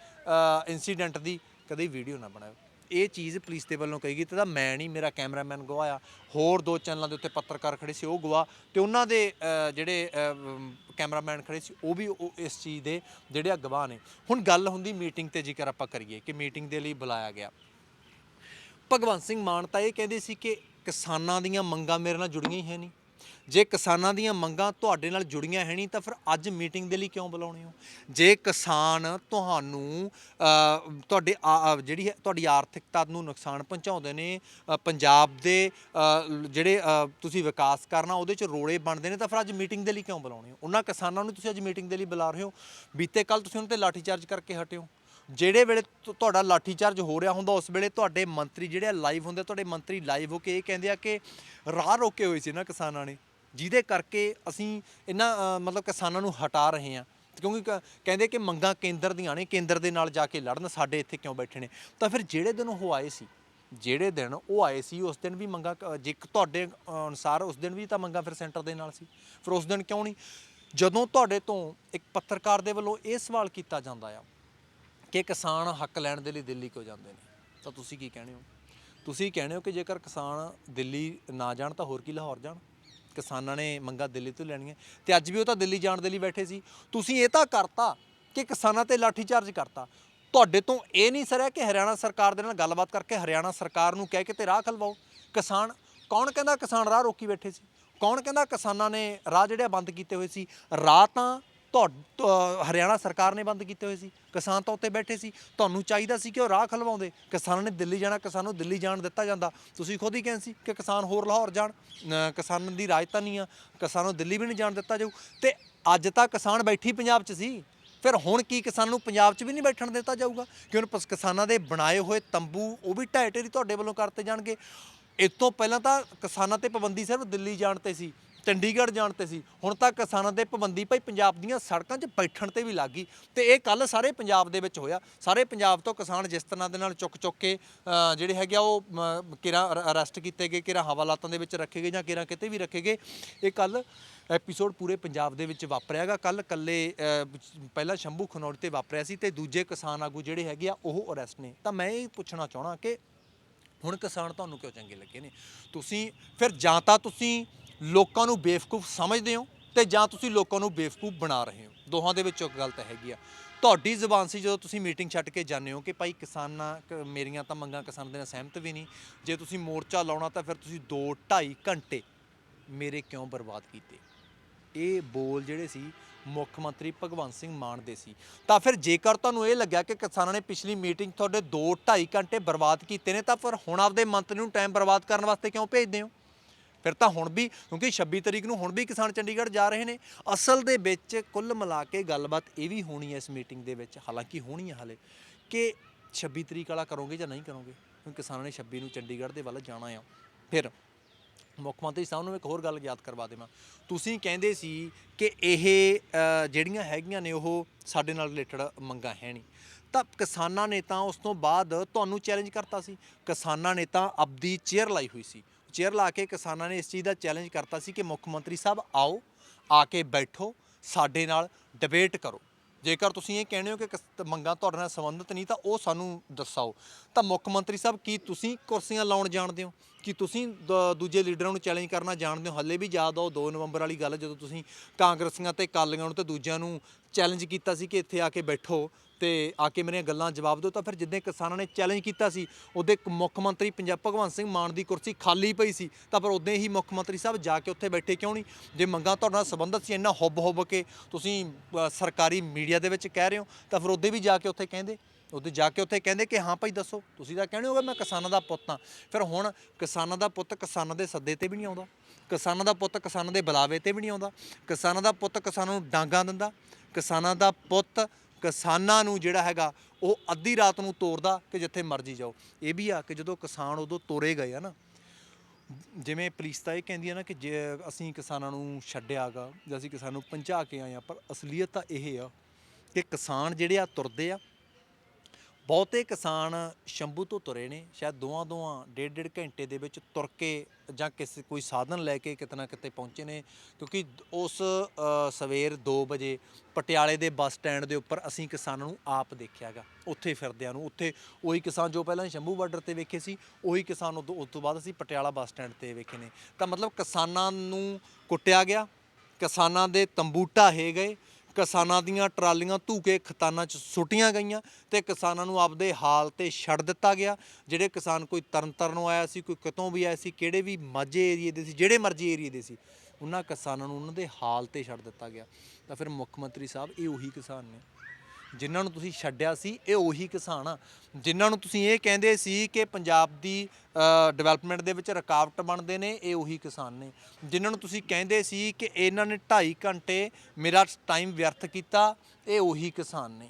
ਇਨਸੀਡੈਂਟ ਦੀ ਕਦੇ ਵੀਡੀਓ ਨਾ ਬਣਾਓ ਇਹ ਚੀਜ਼ ਪੁਲਿਸ ਦੇ ਵੱਲੋਂ ਕਹੀ ਗਈ ਤਾਂ ਮੈਂ ਨਹੀਂ, ਮੇਰਾ ਕੈਮਰਾਮੈਨ ਗਵਾਇਆ। ਹੋਰ ਦੋ ਚੈਨਲਾਂ ਦੇ ਉੱਤੇ ਪੱਤਰਕਾਰ ਖੜੇ ਸੀ, ਉਹ ਗਵਾ। ਤੇ ਉਹਨਾਂ ਦੇ ਜਿਹੜੇ ਕੈਮਰਾਮੈਨ ਖੜੇ ਸੀ, ਉਹ ਵੀ ਉਹ ਇਸ ਚੀਜ਼ ਦੇ ਜਿਹੜੇ ਆ ਗਵਾਹ ਨੇ। ਹੁਣ ਗੱਲ ਹੁੰਦੀ ਮੀਟਿੰਗ ਤੇ ਜੇਕਰ ਆਪਾਂ ਕਰੀਏ ਕਿ ਮੀਟਿੰਗ ਦੇ ਲਈ ਬੁਲਾਇਆ ਗਿਆ। ਭਗਵੰਤ ਸਿੰਘ ਮਾਨ ਤਾਂ ਇਹ ਕਹਿੰਦੇ ਸੀ ਕਿ ਕਿਸਾਨਾਂ ਦੀਆਂ ਮੰਗਾਂ ਮੇਰੇ ਨਾਲ ਜੁੜੀਆਂ ਹੀ ਹੈ ਨਹੀਂ। ਜੇ ਕਿਸਾਨਾਂ ਦੀਆਂ ਮੰਗਾਂ ਤੁਹਾਡੇ ਨਾਲ ਜੁੜੀਆਂ ਹੈ ਨਹੀਂ ਤਾਂ ਫਿਰ ਅੱਜ ਮੀਟਿੰਗ ਦੇ ਲਈ ਕਿਉਂ ਬੁਲਾਉਣੇ ਹੋ? ਜੇ ਕਿਸਾਨ ਤੁਹਾਨੂੰ ਤੁਹਾਡੇ ਆ- ਜਿਹੜੀ ਹੈ, ਤੁਹਾਡੀ ਆਰਥਿਕਤਾ ਨੂੰ ਨੁਕਸਾਨ ਪਹੁੰਚਾਉਂਦੇ ਨੇ ਪੰਜਾਬ ਦੇ ਜਿਹੜੇ ਤੁਸੀਂ ਵਿਕਾਸ ਕਰਨਾ, ਉਹਦੇ ਚ ਰੋੜੇ ਬਣਦੇ ਨੇ ਤਾਂ ਫਿਰ ਅੱਜ ਮੀਟਿੰਗ ਦੇ ਲਈ ਕਿਉਂ ਬੁਲਾਉਣੇ ਹੋ? ਉਹਨਾਂ ਕਿਸਾਨਾਂ ਨੂੰ ਤੁਸੀਂ ਅੱਜ ਮੀਟਿੰਗ ਦੇ ਲਈ ਬੁਲਾ ਰਹੇ ਹੋ? ਬੀਤੇ ਕੱਲ ਤੁਸੀਂ ਉਹਨਾਂ ਤੇ ਲਾਠੀਚਾਰਜ ਕਰਕੇ ਹਟੇ ਹੋ। ਜਿਹੜੇ ਵੇਲੇ ਤੁਹਾਡਾ ਲਾਠੀਚਾਰਜ ਹੋ ਰਿਹਾ ਹੁੰਦਾ, ਉਸ ਵੇਲੇ ਤੁਹਾਡੇ ਮੰਤਰੀ ਜਿਹੜੇ ਲਾਈਵ ਹੁੰਦੇ, ਤੁਹਾਡੇ ਮੰਤਰੀ ਲਾਈਵ ਹੋ ਕੇ ਇਹ ਕਹਿੰਦੇ ਆ ਕਿ ਰਾਹ ਰੋਕੇ ਹੋਏ ਸੀ ਨਾ ਕਿਸਾਨਾਂ ਨੇ। ਜਿਹਦੇ ਕਰਕੇ ਅਸੀਂ ਇਹਨਾਂ ਮਤਲਬ ਕਿਸਾਨਾਂ ਨੂੰ ਹਟਾ ਰਹੇ ਹਾਂ। ਕਿਉਂਕਿ ਕ- ਕਹਿੰਦੇ ਕਿ ਮੰਗਾਂ ਕੇਂਦਰ ਦੀਆਂ ਨੇ, ਕੇਂਦਰ ਦੇ ਨਾਲ ਜਾ ਕੇ ਲੜਨ, ਸਾਡੇ ਇੱਥੇ ਕਿਉਂ ਬੈਠੇ ਨੇ? ਤਾਂ ਫਿਰ ਜਿਹੜੇ ਦਿਨ ਉਹ ਆਏ ਸੀ, ਜਿਹੜੇ ਦਿਨ ਉਹ ਆਏ ਸੀ, ਉਸ ਦਿਨ ਵੀ ਮੰਗਾਂ ਕ- ਜੇ ਤੁਹਾਡੇ ਅਨੁਸਾਰ ਉਸ ਦਿਨ ਵੀ ਤਾਂ ਮੰਗਾਂ ਫਿਰ ਸੈਂਟਰ ਦੇ ਨਾਲ ਸੀ। ਫਿਰ ਉਸ ਦਿਨ ਕਿਉਂ ਨਹੀਂ? ਜਦੋਂ ਤੁਹਾਡੇ ਤੋਂ ਇੱਕ ਪੱਤਰਕਾਰ ਦੇ ਵੱਲੋਂ ਇਹ ਸਵਾਲ ਕੀਤਾ ਜਾਂਦਾ ਆ ਕਿ ਕਿਸਾਨ ਹੱਕ ਲੈਣ ਦੇ ਲਈ ਦਿੱਲੀ ਕਿਉਂ ਜਾਂਦੇ ਨੇ? ਤਾਂ ਤੁਸੀਂ ਕੀ ਕਹਿੰਦੇ ਹੋ? ਤੁਸੀਂ ਕਹਿੰਦੇ ਹੋ ਕਿ ਜੇਕਰ ਕਿਸਾਨ ਦਿੱਲੀ ਨਾ ਜਾਣ ਤਾਂ ਹੋਰ ਕੀ ਲਾਹੌਰ ਜਾਣ? ਕਿਸਾਨਾਂ ਨੇ ਮੰਗਾਂ ਦਿੱਲੀ ਤੋਂ ਲੈਣੀਆਂ। ਤੇ ਅੱਜ ਵੀ ਉਹ ਤਾਂ ਦਿੱਲੀ ਜਾਣ ਦੇ ਲਈ ਬੈਠੇ ਸੀ। ਤੁਸੀਂ ਇਹ ਤਾਂ ਕਰਤਾ ਕਿ ਕਿਸਾਨਾਂ ਤੇ ਲਾਠੀਚਾਰਜ ਕਰਤਾ। ਤੁਹਾਡੇ ਤੋਂ ਇਹ ਨਹੀਂ ਸਰਿਆ ਕਿ ਹਰਿਆਣਾ ਸਰਕਾਰ ਦੇ ਨਾਲ ਗੱਲਬਾਤ ਕਰਕੇ ਹਰਿਆਣਾ ਸਰਕਾਰ ਨੂੰ ਕਹਿ ਕੇ ਤੇ ਰਾਹ ਖਲਵਾਓ। ਕਿਸਾਨ, ਕੌਣ ਕਹਿੰਦਾ ਕਿਸਾਨ ਰਾਹ ਰੋਕੀ ਬੈਠੇ ਸੀ? ਕੌਣ ਕਹਿੰਦਾ ਕਿਸਾਨਾਂ ਨੇ ਰਾਹ ਜਿਹੜੇ ਆ ਬੰਦ ਕੀਤੇ ਹੋਏ ਸੀ? ਰਾਹ ਤਾਂ ਹਰਿਆਣਾ ਸਰਕਾਰ ਨੇ ਬੰਦ ਕੀਤੇ ਹੋਏ ਸੀ। ਕਿਸਾਨ ਤਾਂ ਉੱਤੇ ਬੈਠੇ ਸੀ। ਤੁਹਾਨੂੰ ਚਾਹੀਦਾ ਸੀ ਕਿ ਉਹ ਰਾਹ ਖਲਵਾਉਂਦੇ। ਕਿਸਾਨਾਂ ਨੇ ਦਿੱਲੀ ਜਾਣਾ, ਕਿਸਾਨ ਨੂੰ ਦਿੱਲੀ ਜਾਣ ਦਿੱਤਾ ਜਾਂਦਾ। ਤੁਸੀਂ ਖੁਦ ਹੀ ਕਹਿੰਦੇ ਸੀ ਕਿ ਕਿਸਾਨ ਹੋਰ ਲਾਹੌਰ ਜਾਣ। ਕਿਸਾਨਾਂ ਦੀ ਰਾਜਧਾਨੀ ਆ। ਕਿਸਾਨ ਨੂੰ ਦਿੱਲੀ ਵੀ ਨਹੀਂ ਜਾਣ ਦਿੱਤਾ ਜਾਊ। ਤੇ ਅੱਜ ਤਾਂ ਕਿਸਾਨ ਬੈਠੀ ਪੰਜਾਬ 'ਚ ਸੀ। ਫਿਰ ਹੁਣ ਕੀ ਕਿਸਾਨ ਨੂੰ ਪੰਜਾਬ 'ਚ ਵੀ ਨਹੀਂ ਬੈਠਣ ਦਿੱਤਾ ਜਾਊਗਾ? ਕਿ ਹੁਣ ਪਸ- ਕਿਸਾਨਾਂ ਦੇ ਬਣਾਏ ਹੋਏ ਤੰਬੂ ਉਹ ਵੀ ਢਾਈ ਢੇਰੀ ਤੁਹਾਡੇ ਵੱਲੋਂ ਕਰਤੇ ਜਾਣਗੇ। ਇਸ ਤੋਂ ਪਹਿਲਾਂ ਤਾਂ ਕਿਸਾਨਾਂ ਤੇ ਪਾਬੰਦੀ ਸਿਰਫ ਦਿੱਲੀ ਜਾਣ ਤੇ ਸੀ। ਚੰਡੀਗੜ੍ਹ ਜਾਣ ਤੇ ਸੀ। ਹੁਣ ਤਾਂ ਕਿਸਾਨਾਂ 'ਤੇ ਪਾਬੰਦੀ ਭਾਈ ਪੰਜਾਬ ਦੀਆਂ ਸੜਕਾਂ 'ਚ ਬੈਠਣ ਤੇ ਵੀ ਲੱਗ ਗਈ। ਤੇ ਇਹ ਕੱਲ ਸਾਰੇ ਪੰਜਾਬ ਦੇ ਵਿੱਚ ਹੋਇਆ। ਸਾਰੇ ਪੰਜਾਬ ਤੋਂ ਕਿਸਾਨ ਜਿਸ ਤਰ੍ਹਾਂ ਦੇ ਨਾਲ ਚੁੱਕ ਚੁੱਕ ਕੇ ਜਿਹੜੇ ਹੈਗੇ ਆ ਉਹ ਮ, ਕਿਰਾਂ ਅਰੈਸਟ ਕੀਤੇ ਗਏ ਕਿਰਾਂ ਹਵਾਲਾਤਾਂ ਦੇ ਵਿੱਚ ਰੱਖੇ ਗਏ ਜਾਂ ਕਿਰਾਂ ਕਿਤੇ ਵੀ ਰੱਖੇ ਗਏ। ਇਹ ਕੱਲ ਐਪੀਸੋਡ ਪੂਰੇ ਪੰਜਾਬ ਦੇ ਵਿੱਚ ਵਾਪਰਿਆਗਾ ਕੱਲ ਕੱਲੇ ਅ, ਪਹਿਲਾਂ ਸ਼ੰਭੂ ਖਨੌੜ ਤੇ ਵਾਪਰਿਆ ਸੀ ਤੇ ਦੂਜੇ ਕਿਸਾਨ ਆਗੂ ਜਿਹੜੇ ਹੈਗੇ ਆ ਉਹ ਅਰੈਸਟ ਨੇ। ਤਾਂ ਮੈਂ ਇਹ ਪੁੱਛਣਾ ਚਾਹਣਾ ਕਿ ਹੁਣ ਕਿਸਾਨ ਤੁਹਾਨੂੰ ਕਿਉਂ ਚੰਗੇ ਲੱਗੇ ਨੇ? ਤੁਸੀਂ ਫਿਰ ਜਾਂ ਤਾਂ ਤੁਸੀਂ ਲੋਕਾਂ ਨੂੰ ਬੇਵਕੂਫ ਸਮਝਦੇ ਹੋ ਤੇ ਜਾਂ ਤੁਸੀਂ ਲੋਕਾਂ ਨੂੰ ਬੇਵਕੂਫ ਬਣਾ ਰਹੇ ਹੋ? ਦੋਹਾਂ ਦੇ ਵਿੱਚੋਂ ਇੱਕ ਗੱਲ ਤਾਂ ਹੈਗੀ ਆ। ਤੁਹਾਡੀ ਜ਼ੁਬਾਨ ਸੀ ਜਦੋਂ ਤੁਸੀਂ ਮੀਟਿੰਗ ਛੱਡ ਕੇ ਜਾਂਦੇ ਹੋ ਕਿ ਭਾਈ ਕਿਸਾਨਾਂ ਕ- ਮੇਰੀਆਂ ਤਾਂ ਮੰਗਾਂ ਕਿਸਾਨ ਦੇ ਨਾਲ ਸਹਿਮਤ ਵੀ ਨਹੀਂ। ਜੇ ਤੁਸੀਂ ਮੋਰਚਾ ਲਾਉਣਾ ਤਾਂ ਫਿਰ ਤੁਸੀਂ 2 2.5 ਘੰਟੇ ਮੇਰੇ ਕਿਉਂ ਬਰਬਾਦ ਕੀਤੇ? ਇਹ ਬੋਲ ਜਿਹੜੇ ਸੀ, ਮੁੱਖ ਮੰਤਰੀ ਭਗਵੰਤ ਸਿੰਘ ਮਾਨ ਦੇ ਸੀ। ਤਾਂ ਫਿਰ ਜੇਕਰ ਤੁਹਾਨੂੰ ਇਹ ਲੱਗਿਆ ਕਿ ਕਿਸਾਨਾਂ ਨੇ ਪਿਛਲੀ ਮੀਟਿੰਗ ਤੁਹਾਡੇ 2 2.5 ਘੰਟੇ ਬਰਬਾਦ ਕੀਤੇ ਨੇ, ਤਾਂ ਫਿਰ ਹੁਣ ਆਪਦੇ ਮੰਤਰੀ ਨੂੰ ਟਾਈਮ ਬਰਬਾਦ ਕਰਨ ਵਾਸਤੇ ਕਿਉਂ ਭੇਜਦੇ ਹੋ? ਫਿਰ ਤਾਂ ਹੁਣ ਵੀ, ਕਿਉਂਕਿ 26 ਤਰੀਕ ਨੂੰ ਹੁਣ ਵੀ ਕਿਸਾਨ ਚੰਡੀਗੜ੍ਹ ਜਾ ਰਹੇ ਨੇ। ਅਸਲ ਦੇ ਵਿੱਚ ਕੁੱਲ ਮਿਲਾ ਕੇ ਗੱਲਬਾਤ ਇਹ ਵੀ ਹੋਣੀ ਹੈ ਇਸ ਮੀਟਿੰਗ ਦੇ ਵਿੱਚ, ਹਾਲਾਂਕਿ ਹੋਣੀ ਹੈ ਹਾਲੇ, ਕਿ 26 ਤਰੀਕ ਵਾਲਾ ਕਰੋਗੇ ਜਾਂ ਨਹੀਂ ਕਰੋਗੇ? ਕਿਉਂਕਿ ਕਿਸਾਨਾਂ ਨੇ 26 ਨੂੰ ਚੰਡੀਗੜ੍ਹ ਦੇ ਵੱਲ ਜਾਣਾ ਆ। ਫਿਰ ਮੁੱਖ ਮੰਤਰੀ ਸਾਹਿਬ ਨੂੰ ਇੱਕ ਹੋਰ ਗੱਲ ਯਾਦ ਕਰਵਾ ਦੇਵਾਂ। ਤੁਸੀਂ ਕਹਿੰਦੇ ਸੀ ਕਿ ਇਹ ਜਿਹੜੀਆਂ ਹੈਗੀਆਂ ਨੇ ਉਹ ਸਾਡੇ ਨਾਲ ਰਿਲੇਟਡ ਮੰਗਾਂ ਹੈ ਨਹੀਂ। ਤਾਂ ਕਿਸਾਨਾਂ ਨੇ ਤਾਂ ਉਸ ਤੋਂ ਬਾਅਦ ਤੁਹਾਨੂੰ ਚੈਲੰਜ ਕਰਤਾ ਸੀ। ਕਿਸਾਨਾਂ ਨੇ ਤਾਂ ਆਪਦੀ ਚੇਅਰ ਲਾਈ ਹੋਈ ਸੀ। ਚੇਅਰ ਲਾ ਕੇ ਕਿਸਾਨਾਂ ਨੇ ਇਸ ਚੀਜ਼ ਦਾ ਚੈਲੰਜ ਕਰਤਾ ਸੀ ਕਿ ਮੁੱਖ ਮੰਤਰੀ ਸਾਹਿਬ ਆਓ, ਆ ਕੇ ਬੈਠੋ, ਸਾਡੇ ਨਾਲ ਡਿਬੇਟ ਕਰੋ। ਜੇਕਰ ਤੁਸੀਂ ਇਹ ਕਹਿੰਦੇ ਹੋ ਕਿ ਕਿਸ- ਮੰਗਾਂ ਤੁਹਾਡੇ ਨਾਲ ਸੰਬੰਧਿਤ ਨਹੀਂ, ਤਾਂ ਉਹ ਸਾਨੂੰ ਦੱਸਾਓ। ਤਾਂ ਮੁੱਖ ਮੰਤਰੀ ਸਾਹਿਬ, ਕੀ ਤੁਸੀਂ ਕੁਰਸੀਆਂ ਲਾਉਣ ਜਾਣਦੇ ਹੋ? ਕੀ ਤੁਸੀਂ ਦ- ਦੂਜੇ ਲੀਡਰਾਂ ਨੂੰ ਚੈਲੰਜ ਕਰਨਾ ਜਾਣਦੇ ਹੋ? ਹੱਲੇ ਵੀ ਯਾਦ ਆਓ 2 ਨਵੰਬਰ ਵਾਲੀ ਗੱਲ ਜਦੋਂ ਤੁਸੀਂ ਕਾਂਗਰਸੀਆਂ ਤੇ ਅਕਾਲੀਆਂ ਨੂੰ ਤੇ ਦੂਜਿਆਂ ਨੂੰ ਚੈਲੰਜ ਕੀਤਾ ਸੀ ਕਿ ਇੱਥੇ ਆ ਕੇ ਬੈਠੋ। ਤੇ ਆ ਕੇ ਮੇਰੀਆਂ ਗੱਲਾਂ ਜਵਾਬ ਦਿਓ ਤਾਂ ਫਿਰ ਜਿੱਦਾਂ ਕਿਸਾਨਾਂ ਨੇ ਚੈਲੰਜ ਕੀਤਾ ਸੀ ਉਹਦੇ ਮੁੱਖ ਮੰਤਰੀ ਪੰਜਾਬ ਭਗਵੰਤ ਸਿੰਘ ਮਾਨ ਦੀ ਕੁਰਸੀ ਖਾਲੀ ਪਈ ਸੀ ਤਾਂ ਫਿਰ ਉਦੋਂ ਹੀ ਮੁੱਖ ਮੰਤਰੀ ਸਾਹਿਬ ਜਾ ਕੇ ਉੱਥੇ ਬੈਠੇ ਕਿਉਂ ਨਹੀਂ? ਜੇ ਮੰਗਾਂ ਤੁਹਾਡੇ ਨਾਲ ਸੰਬੰਧਿਤ ਸੀ ਇੰਨਾ ਹੁੱਬ ਹੁੱਬ ਕੇ ਤੁਸੀਂ ਅ, ਸਰਕਾਰੀ ਮੀਡੀਆ ਦੇ ਵਿੱਚ ਕਹਿ ਰਹੇ ਹੋ ਤਾਂ ਫਿਰ ਉਹਦੇ ਵੀ ਜਾ ਕੇ ਉੱਥੇ ਕਹਿੰਦੇ ਉਹਦੇ ਜਾ ਕੇ ਉੱਥੇ ਕਹਿੰਦੇ ਕਿ ਹਾਂ ਭਾਈ ਦੱਸੋ ਤੁਸੀਂ ਤਾਂ ਕਹਿੰਦੇ ਹੋਗੇ ਮੈਂ ਕਿਸਾਨਾਂ ਦਾ ਪੁੱਤ ਹਾਂ। ਫਿਰ ਹੁਣ ਕਿਸਾਨਾਂ ਦਾ ਪੁੱਤ ਕਿਸਾਨਾਂ ਦੇ ਸੱਦੇ ਤੇ ਵੀ ਨਹੀਂ ਆਉਂਦਾ ਕਿਸਾਨਾਂ ਦਾ ਪੁੱਤ ਕਿਸਾਨਾਂ ਦੇ ਬੁਲਾਵੇ ਤੇ ਵੀ ਨਹੀਂ ਆਉਂਦਾ ਕਿਸਾਨਾਂ ਦਾ ਪੁੱਤ ਕਿਸਾਨਾਂ ਨੂੰ ਡਾਂਗਾ ਦਿੰਦਾ ਕਿਸਾਨਾਂ ਦਾ ਪੁੱਤ ਕਿਸਾਨਾਂ ਨੂੰ ਜਿਹੜਾ ਹੈਗਾ, ਉਹ ਅੱਧੀ ਰਾਤ ਨੂੰ ਤੋਰਦਾ ਕਿ ਜਿੱਥੇ ਮਰਜ਼ੀ ਜਾਓ। ਇਹ ਵੀ ਆ ਕਿ ਜਦੋਂ ਕਿਸਾਨ ਉਦੋਂ ਤੋਰੇ ਗਏ ਆ ਨਾ, ਜਿਵੇਂ ਪੁਲਿਸ ਤਾਂ ਇਹ ਕਹਿੰਦੀ ਆ ਨਾ ਕਿ ਜੇ ਅਸੀਂ ਕਿਸਾਨਾਂ ਨੂੰ ਛੱਡਿਆਗਾ ਜਾਂ ਅਸੀਂ ਕਿਸਾਨਾਂ ਨੂੰ ਪਹੁੰਚਾ ਕੇ ਆਏ ਆ, ਪਰ ਅਸਲੀਅਤ ਤਾਂ ਇਹ ਆ ਕਿ ਕਿਸਾਨ ਜਿਹੜੇ ਆ ਤੁਰਦੇ ਆ ਬਹੁਤੇ ਕਿਸਾਨ ਸ਼ੰਭੂ ਤੋਂ ਤੁਰੇ ਨੇ, ਸ਼ਾਇਦ ਦੋਵਾਂ ਦੋਵਾਂ ਡੇਢ ਡੇਢ ਘੰਟੇ ਦੇ ਵਿੱਚ ਤੁਰ ਕੇ ਜਾਂ ਕਿਸੇ ਕੋਈ ਸਾਧਨ ਲੈ ਕੇ ਕਿਤੇ ਨਾ ਕਿਤੇ ਪਹੁੰਚੇ ਨੇ, ਕਿਉਂਕਿ ਉਸ ਸਵੇਰ 2 ਵਜੇ ਪਟਿਆਲੇ ਦੇ ਬੱਸ ਸਟੈਂਡ ਦੇ ਉੱਪਰ ਅਸੀਂ ਕਿਸਾਨਾਂ ਨੂੰ ਆਪ ਦੇਖਿਆਗਾ ਉੱਥੇ ਫਿਰਦਿਆਂ ਨੂੰ, ਉੱਥੇ ਉਹੀ ਕਿਸਾਨ ਜੋ ਪਹਿਲਾਂ ਸ਼ੰਭੂ ਬਾਰਡਰ ਤੇ ਵੇਖੇ ਸੀ, ਉਹੀ ਕਿਸਾਨ ਉਦੋਂ, ਉਸ ਤੋਂ ਬਾਅਦ ਅਸੀਂ ਪਟਿਆਲਾ ਬੱਸ ਸਟੈਂਡ ਤੇ ਵੇਖੇ ਨੇ। ਤਾਂ ਮਤਲਬ ਕਿਸਾਨਾਂ ਨੂੰ ਕੁੱਟਿਆ ਗਿਆ, ਕਿਸਾਨਾਂ ਦੇ ਤੰਬੂਟਾ ਹੈ ਗਏ ਕਿਸਾਨਾਂ ਦੀਆਂ ਟਰਾਲੀਆਂ ਧੂ ਕੇ ਖਤਾਨਾਂ 'ਚ ਸੁੱਟੀਆਂ ਗਈਆਂ ਤੇ ਕਿਸਾਨਾਂ ਨੂੰ ਆਪਦੇ ਹਾਲ ਤੇ ਛੱਡ ਦਿੱਤਾ ਗਿਆ। ਜਿਹੜੇ ਕਿਸਾਨ ਕੋਈ ਤਰਨਤਾਰਨੋਂ ਆਇਆ ਸੀ, ਕੋਈ ਕਿਤੋਂ ਵੀ ਆਇਆ ਸੀ, ਕਿਹੜੇ ਵੀ ਮਾਝੇ ਏਰੀਏ ਦੇ ਸੀ, ਜਿਹੜੇ ਮਰਜ਼ੀ ਏਰੀਏ ਦੇ ਸੀ, ਉਹਨਾਂ ਕਿਸਾਨਾਂ ਨੂੰ ਉਹਨਾਂ ਦੇ ਹਾਲ ਤੇ ਛੱਡ ਦਿੱਤਾ ਗਿਆ। ਤਾਂ ਫਿਰ ਮੁੱਖ ਮੰਤਰੀ ਸਾਹਿਬ ਇਹ ਉਹੀ ਕਿਸਾਨ ਨੇ। ਜਿਨ੍ਹਾਂ ਨੂੰ ਤੁਸੀਂ ਛੱਡਿਆ ਸੀ, ਇਹ ਉਹੀ ਕਿਸਾਨ ਆ। ਜਿਨ੍ਹਾਂ ਨੂੰ ਤੁਸੀਂ ਇਹ ਕਹਿੰਦੇ ਸੀ ਕਿ ਪੰਜਾਬ ਦੀ ਡਿਵੈਲਪਮੈਂਟ ਦੇ ਵਿੱਚ ਰੁਕਾਵਟ ਬਣਦੇ ਨੇ, ਇਹ ਉਹੀ ਕਿਸਾਨ ਨੇ। ਜਿਨ੍ਹਾਂ ਨੂੰ ਤੁਸੀਂ ਕਹਿੰਦੇ ਸੀ ਕਿ ਇਹਨਾਂ ਨੇ 2.5 ਘੰਟੇ ਮੇਰਾ ਟਾਈਮ ਵਿਅਰਥ ਕੀਤਾ, ਇਹ ਉਹੀ ਕਿਸਾਨ ਨੇ।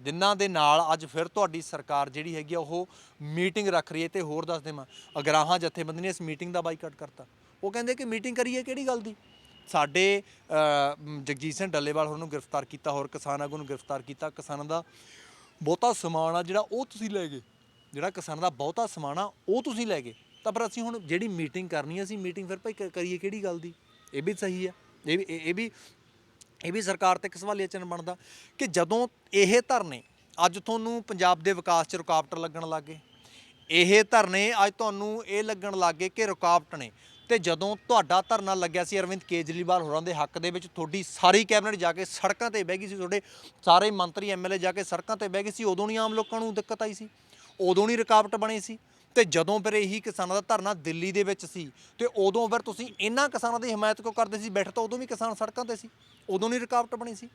ਜਿਨ੍ਹਾਂ ਦੇ ਨਾਲ ਅੱਜ ਫਿਰ ਤੁਹਾਡੀ ਸਰਕਾਰ ਜਿਹੜੀ ਹੈਗੀ ਆ, ਉਹ ਮੀਟਿੰਗ ਰੱਖ ਰਹੀ ਹੈ ਤੇ ਹੋਰ ਦੱਸ ਦੇਵਾਂ। ਅਗਰਾਹਾਂ ਜਥੇਬੰਦੀ ਨੇ ਇਸ ਮੀਟਿੰਗ ਦਾ ਬਾਈਕਾਟ ਕਰਤਾ। ਉਹ ਕਹਿੰਦੇ ਕਿ ਮੀਟਿੰਗ ਕਰੀਏ ਕਿਹੜੀ ਗੱਲ ਦੀ? ਸਾਡੇ ਜਗਜੀਤ ਸਿੰਘ ਡੱਲੇਵਾਲ ਹੋਰ ਨੂੰ ਗ੍ਰਿਫਤਾਰ ਕੀਤਾ, ਹੋਰ ਕਿਸਾਨ ਆਗੂ ਨੂੰ ਗ੍ਰਿਫਤਾਰ ਕੀਤਾ। ਕਿਸਾਨਾਂ ਦਾ ਬਹੁਤਾ ਸਮਾਨ ਆ ਜਿਹੜਾ ਉਹ ਤੁਸੀਂ ਲੈ ਗਏ। ਜਿਹੜਾ ਕਿਸਾਨਾਂ ਦਾ ਬਹੁਤਾ ਸਮਾਨ ਆ, ਉਹ ਤੁਸੀਂ ਲੈ ਗਏ। ਤਾਂ ਪਰ ਅਸੀਂ ਹੁਣ ਜਿਹੜੀ ਮੀਟਿੰਗ ਕਰਨੀ ਆ, ਅਸੀਂ ਮੀਟਿੰਗ ਫਿਰ ਭਾਈ ਕ- ਕਰੀਏ ਕਿਹੜੀ ਗੱਲ ਦੀ? ਇਹ ਵੀ ਸਹੀ ਆ। ਇਹ ਵੀ ਇਹ ਵੀ ਇਹ ਵੀ ਸਰਕਾਰ ਤੇ ਇੱਕ ਸਵਾਲੀਆ ਚਿੰਨ੍ਹ ਬਣਦਾ ਕਿ ਜਦੋਂ ਇਹ ਧਰਨੇ, ਅੱਜ ਤੁਹਾਨੂੰ ਪੰਜਾਬ ਦੇ ਵਿਕਾਸ 'ਚ ਰੁਕਾਵਟ ਲੱਗਣ ਲੱਗੇ ਇਹ ਧਰਨੇ ਅੱਜ ਤੁਹਾਨੂੰ ਇਹ ਲੱਗਣ ਲੱਗੇ ਕਿ ਰੁਕਾਵਟ ਨੇ। ਤੇ ਜਦੋਂ ਤੁਹਾਡਾ ਧਰਨਾ ਲੱਗਿਆ ਸੀ ਅਰਵਿੰਦ ਕੇਜਰੀਵਾਲ ਹੋਰਾਂ ਦੇ ਹੱਕ ਦੇ ਵਿੱਚ, ਤੁਹਾਡੀ ਸਾਰੀ ਕੈਬਨਿਟ ਜਾ ਕੇ ਸੜਕਾਂ ਤੇ ਬਹਿ ਗਈ ਸੀ, ਤੁਹਾਡੇ ਸਾਰੇ ਮੰਤਰੀ ਐਮਐਲਏ ਜਾ ਕੇ ਸੜਕਾਂ ਤੇ ਬਹਿ ਗਏ ਸੀ, ਉਦੋਂ ਨਹੀਂ ਆਮ ਲੋਕਾਂ ਨੂੰ ਦਿੱਕਤ ਆਈ ਸੀ? ਉਦੋਂ ਨਹੀਂ ਰੁਕਾਵਟ ਬਣੀ ਸੀ? ਤੇ ਜਦੋਂ ਫਿਰ ਇਹੀ ਕਿਸਾਨਾਂ ਦਾ ਧਰਨਾ ਦਿੱਲੀ ਦੇ ਵਿੱਚ ਸੀ, ਤੇ ਉਦੋਂ ਫਿਰ ਤੁਸੀਂ ਇਹਨਾਂ ਕਿਸਾਨਾਂ ਦੀ ਹਮਾਇਤ ਕਿਉਂ ਕਰਦੇ ਸੀ, ਬੈਠ ਤਾਂ ਉਦੋਂ ਵੀ ਕਿਸਾਨ ਸੜਕਾਂ ਤੇ ਸੀ, ਉਦੋਂ ਨਹੀਂ ਰੁਕਾਵਟ ਬਣੀ ਸੀ?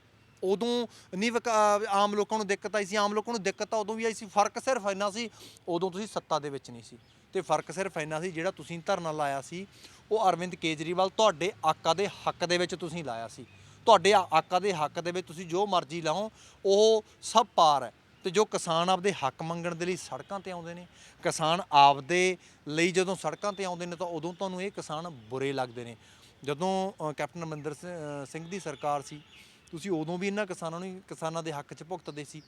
ਉਦੋਂ ਨਹੀਂ ਵਿਕਾ- ਆਮ ਲੋਕਾਂ ਨੂੰ ਦਿੱਕਤ ਆਈ ਸੀ ਆਮ ਲੋਕਾਂ ਨੂੰ ਦਿੱਕਤ ਤਾਂ ਉਦੋਂ ਵੀ ਆਈ ਸੀ ਫ਼ਰਕ ਸਿਰਫ ਇੰਨਾ ਸੀ ਉਦੋਂ ਤੁਸੀਂ ਸੱਤਾ ਦੇ ਵਿੱਚ ਨਹੀਂ ਸੀ। ਤੇ ਫ਼ਰਕ ਸਿਰਫ ਇੰਨਾ ਸੀ ਜਿਹੜਾ ਤੁਸੀਂ ਧਰਨਾ ਲਾਇਆ ਸੀ ਉਹ ਅਰਵਿੰਦ ਕੇਜਰੀਵਾਲ ਤੁਹਾਡੇ ਆਕਾ ਦੇ ਹੱਕ ਦੇ ਵਿੱਚ ਤੁਸੀਂ ਲਾਇਆ ਸੀ। ਤੁਹਾਡੇ ਆ- ਆਕਾ ਦੇ ਹੱਕ ਦੇ ਵਿੱਚ ਤੁਸੀਂ ਜੋ ਮਰਜ਼ੀ ਲਾਓ ਉਹ ਸਭ ਪਾਰ ਹੈ। ਤੇ ਜੋ ਕਿਸਾਨ ਆਪਦੇ ਹੱਕ ਮੰਗਣ ਦੇ ਲਈ ਸੜਕਾਂ ਤੇ ਆਉਂਦੇ ਨੇ ਕਿਸਾਨ ਆਪਦੇ ਲਈ ਜਦੋਂ ਸੜਕਾਂ ਤੇ ਆਉਂਦੇ ਨੇ ਤਾਂ ਉਦੋਂ ਤੁਹਾਨੂੰ ਇਹ ਕਿਸਾਨ ਬੁਰੇ ਲੱਗਦੇ ਨੇ। ਜਦੋਂ ਅ, ਕੈਪਟਨ ਅਮਰਿੰਦਰ ਸਿ- ਅ, ਸਿੰਘ ਦੀ ਸਰਕਾਰ ਸੀ ਤੁਸੀਂ ਉਦੋਂ ਵੀ ਇਹਨਾਂ ਕਿਸਾਨਾਂ ਨੂੰ ਕਿਸਾਨਾਂ ਦੇ ਹੱਕ 'ਚ ਭੁਗਤਦੇ ਸੀ।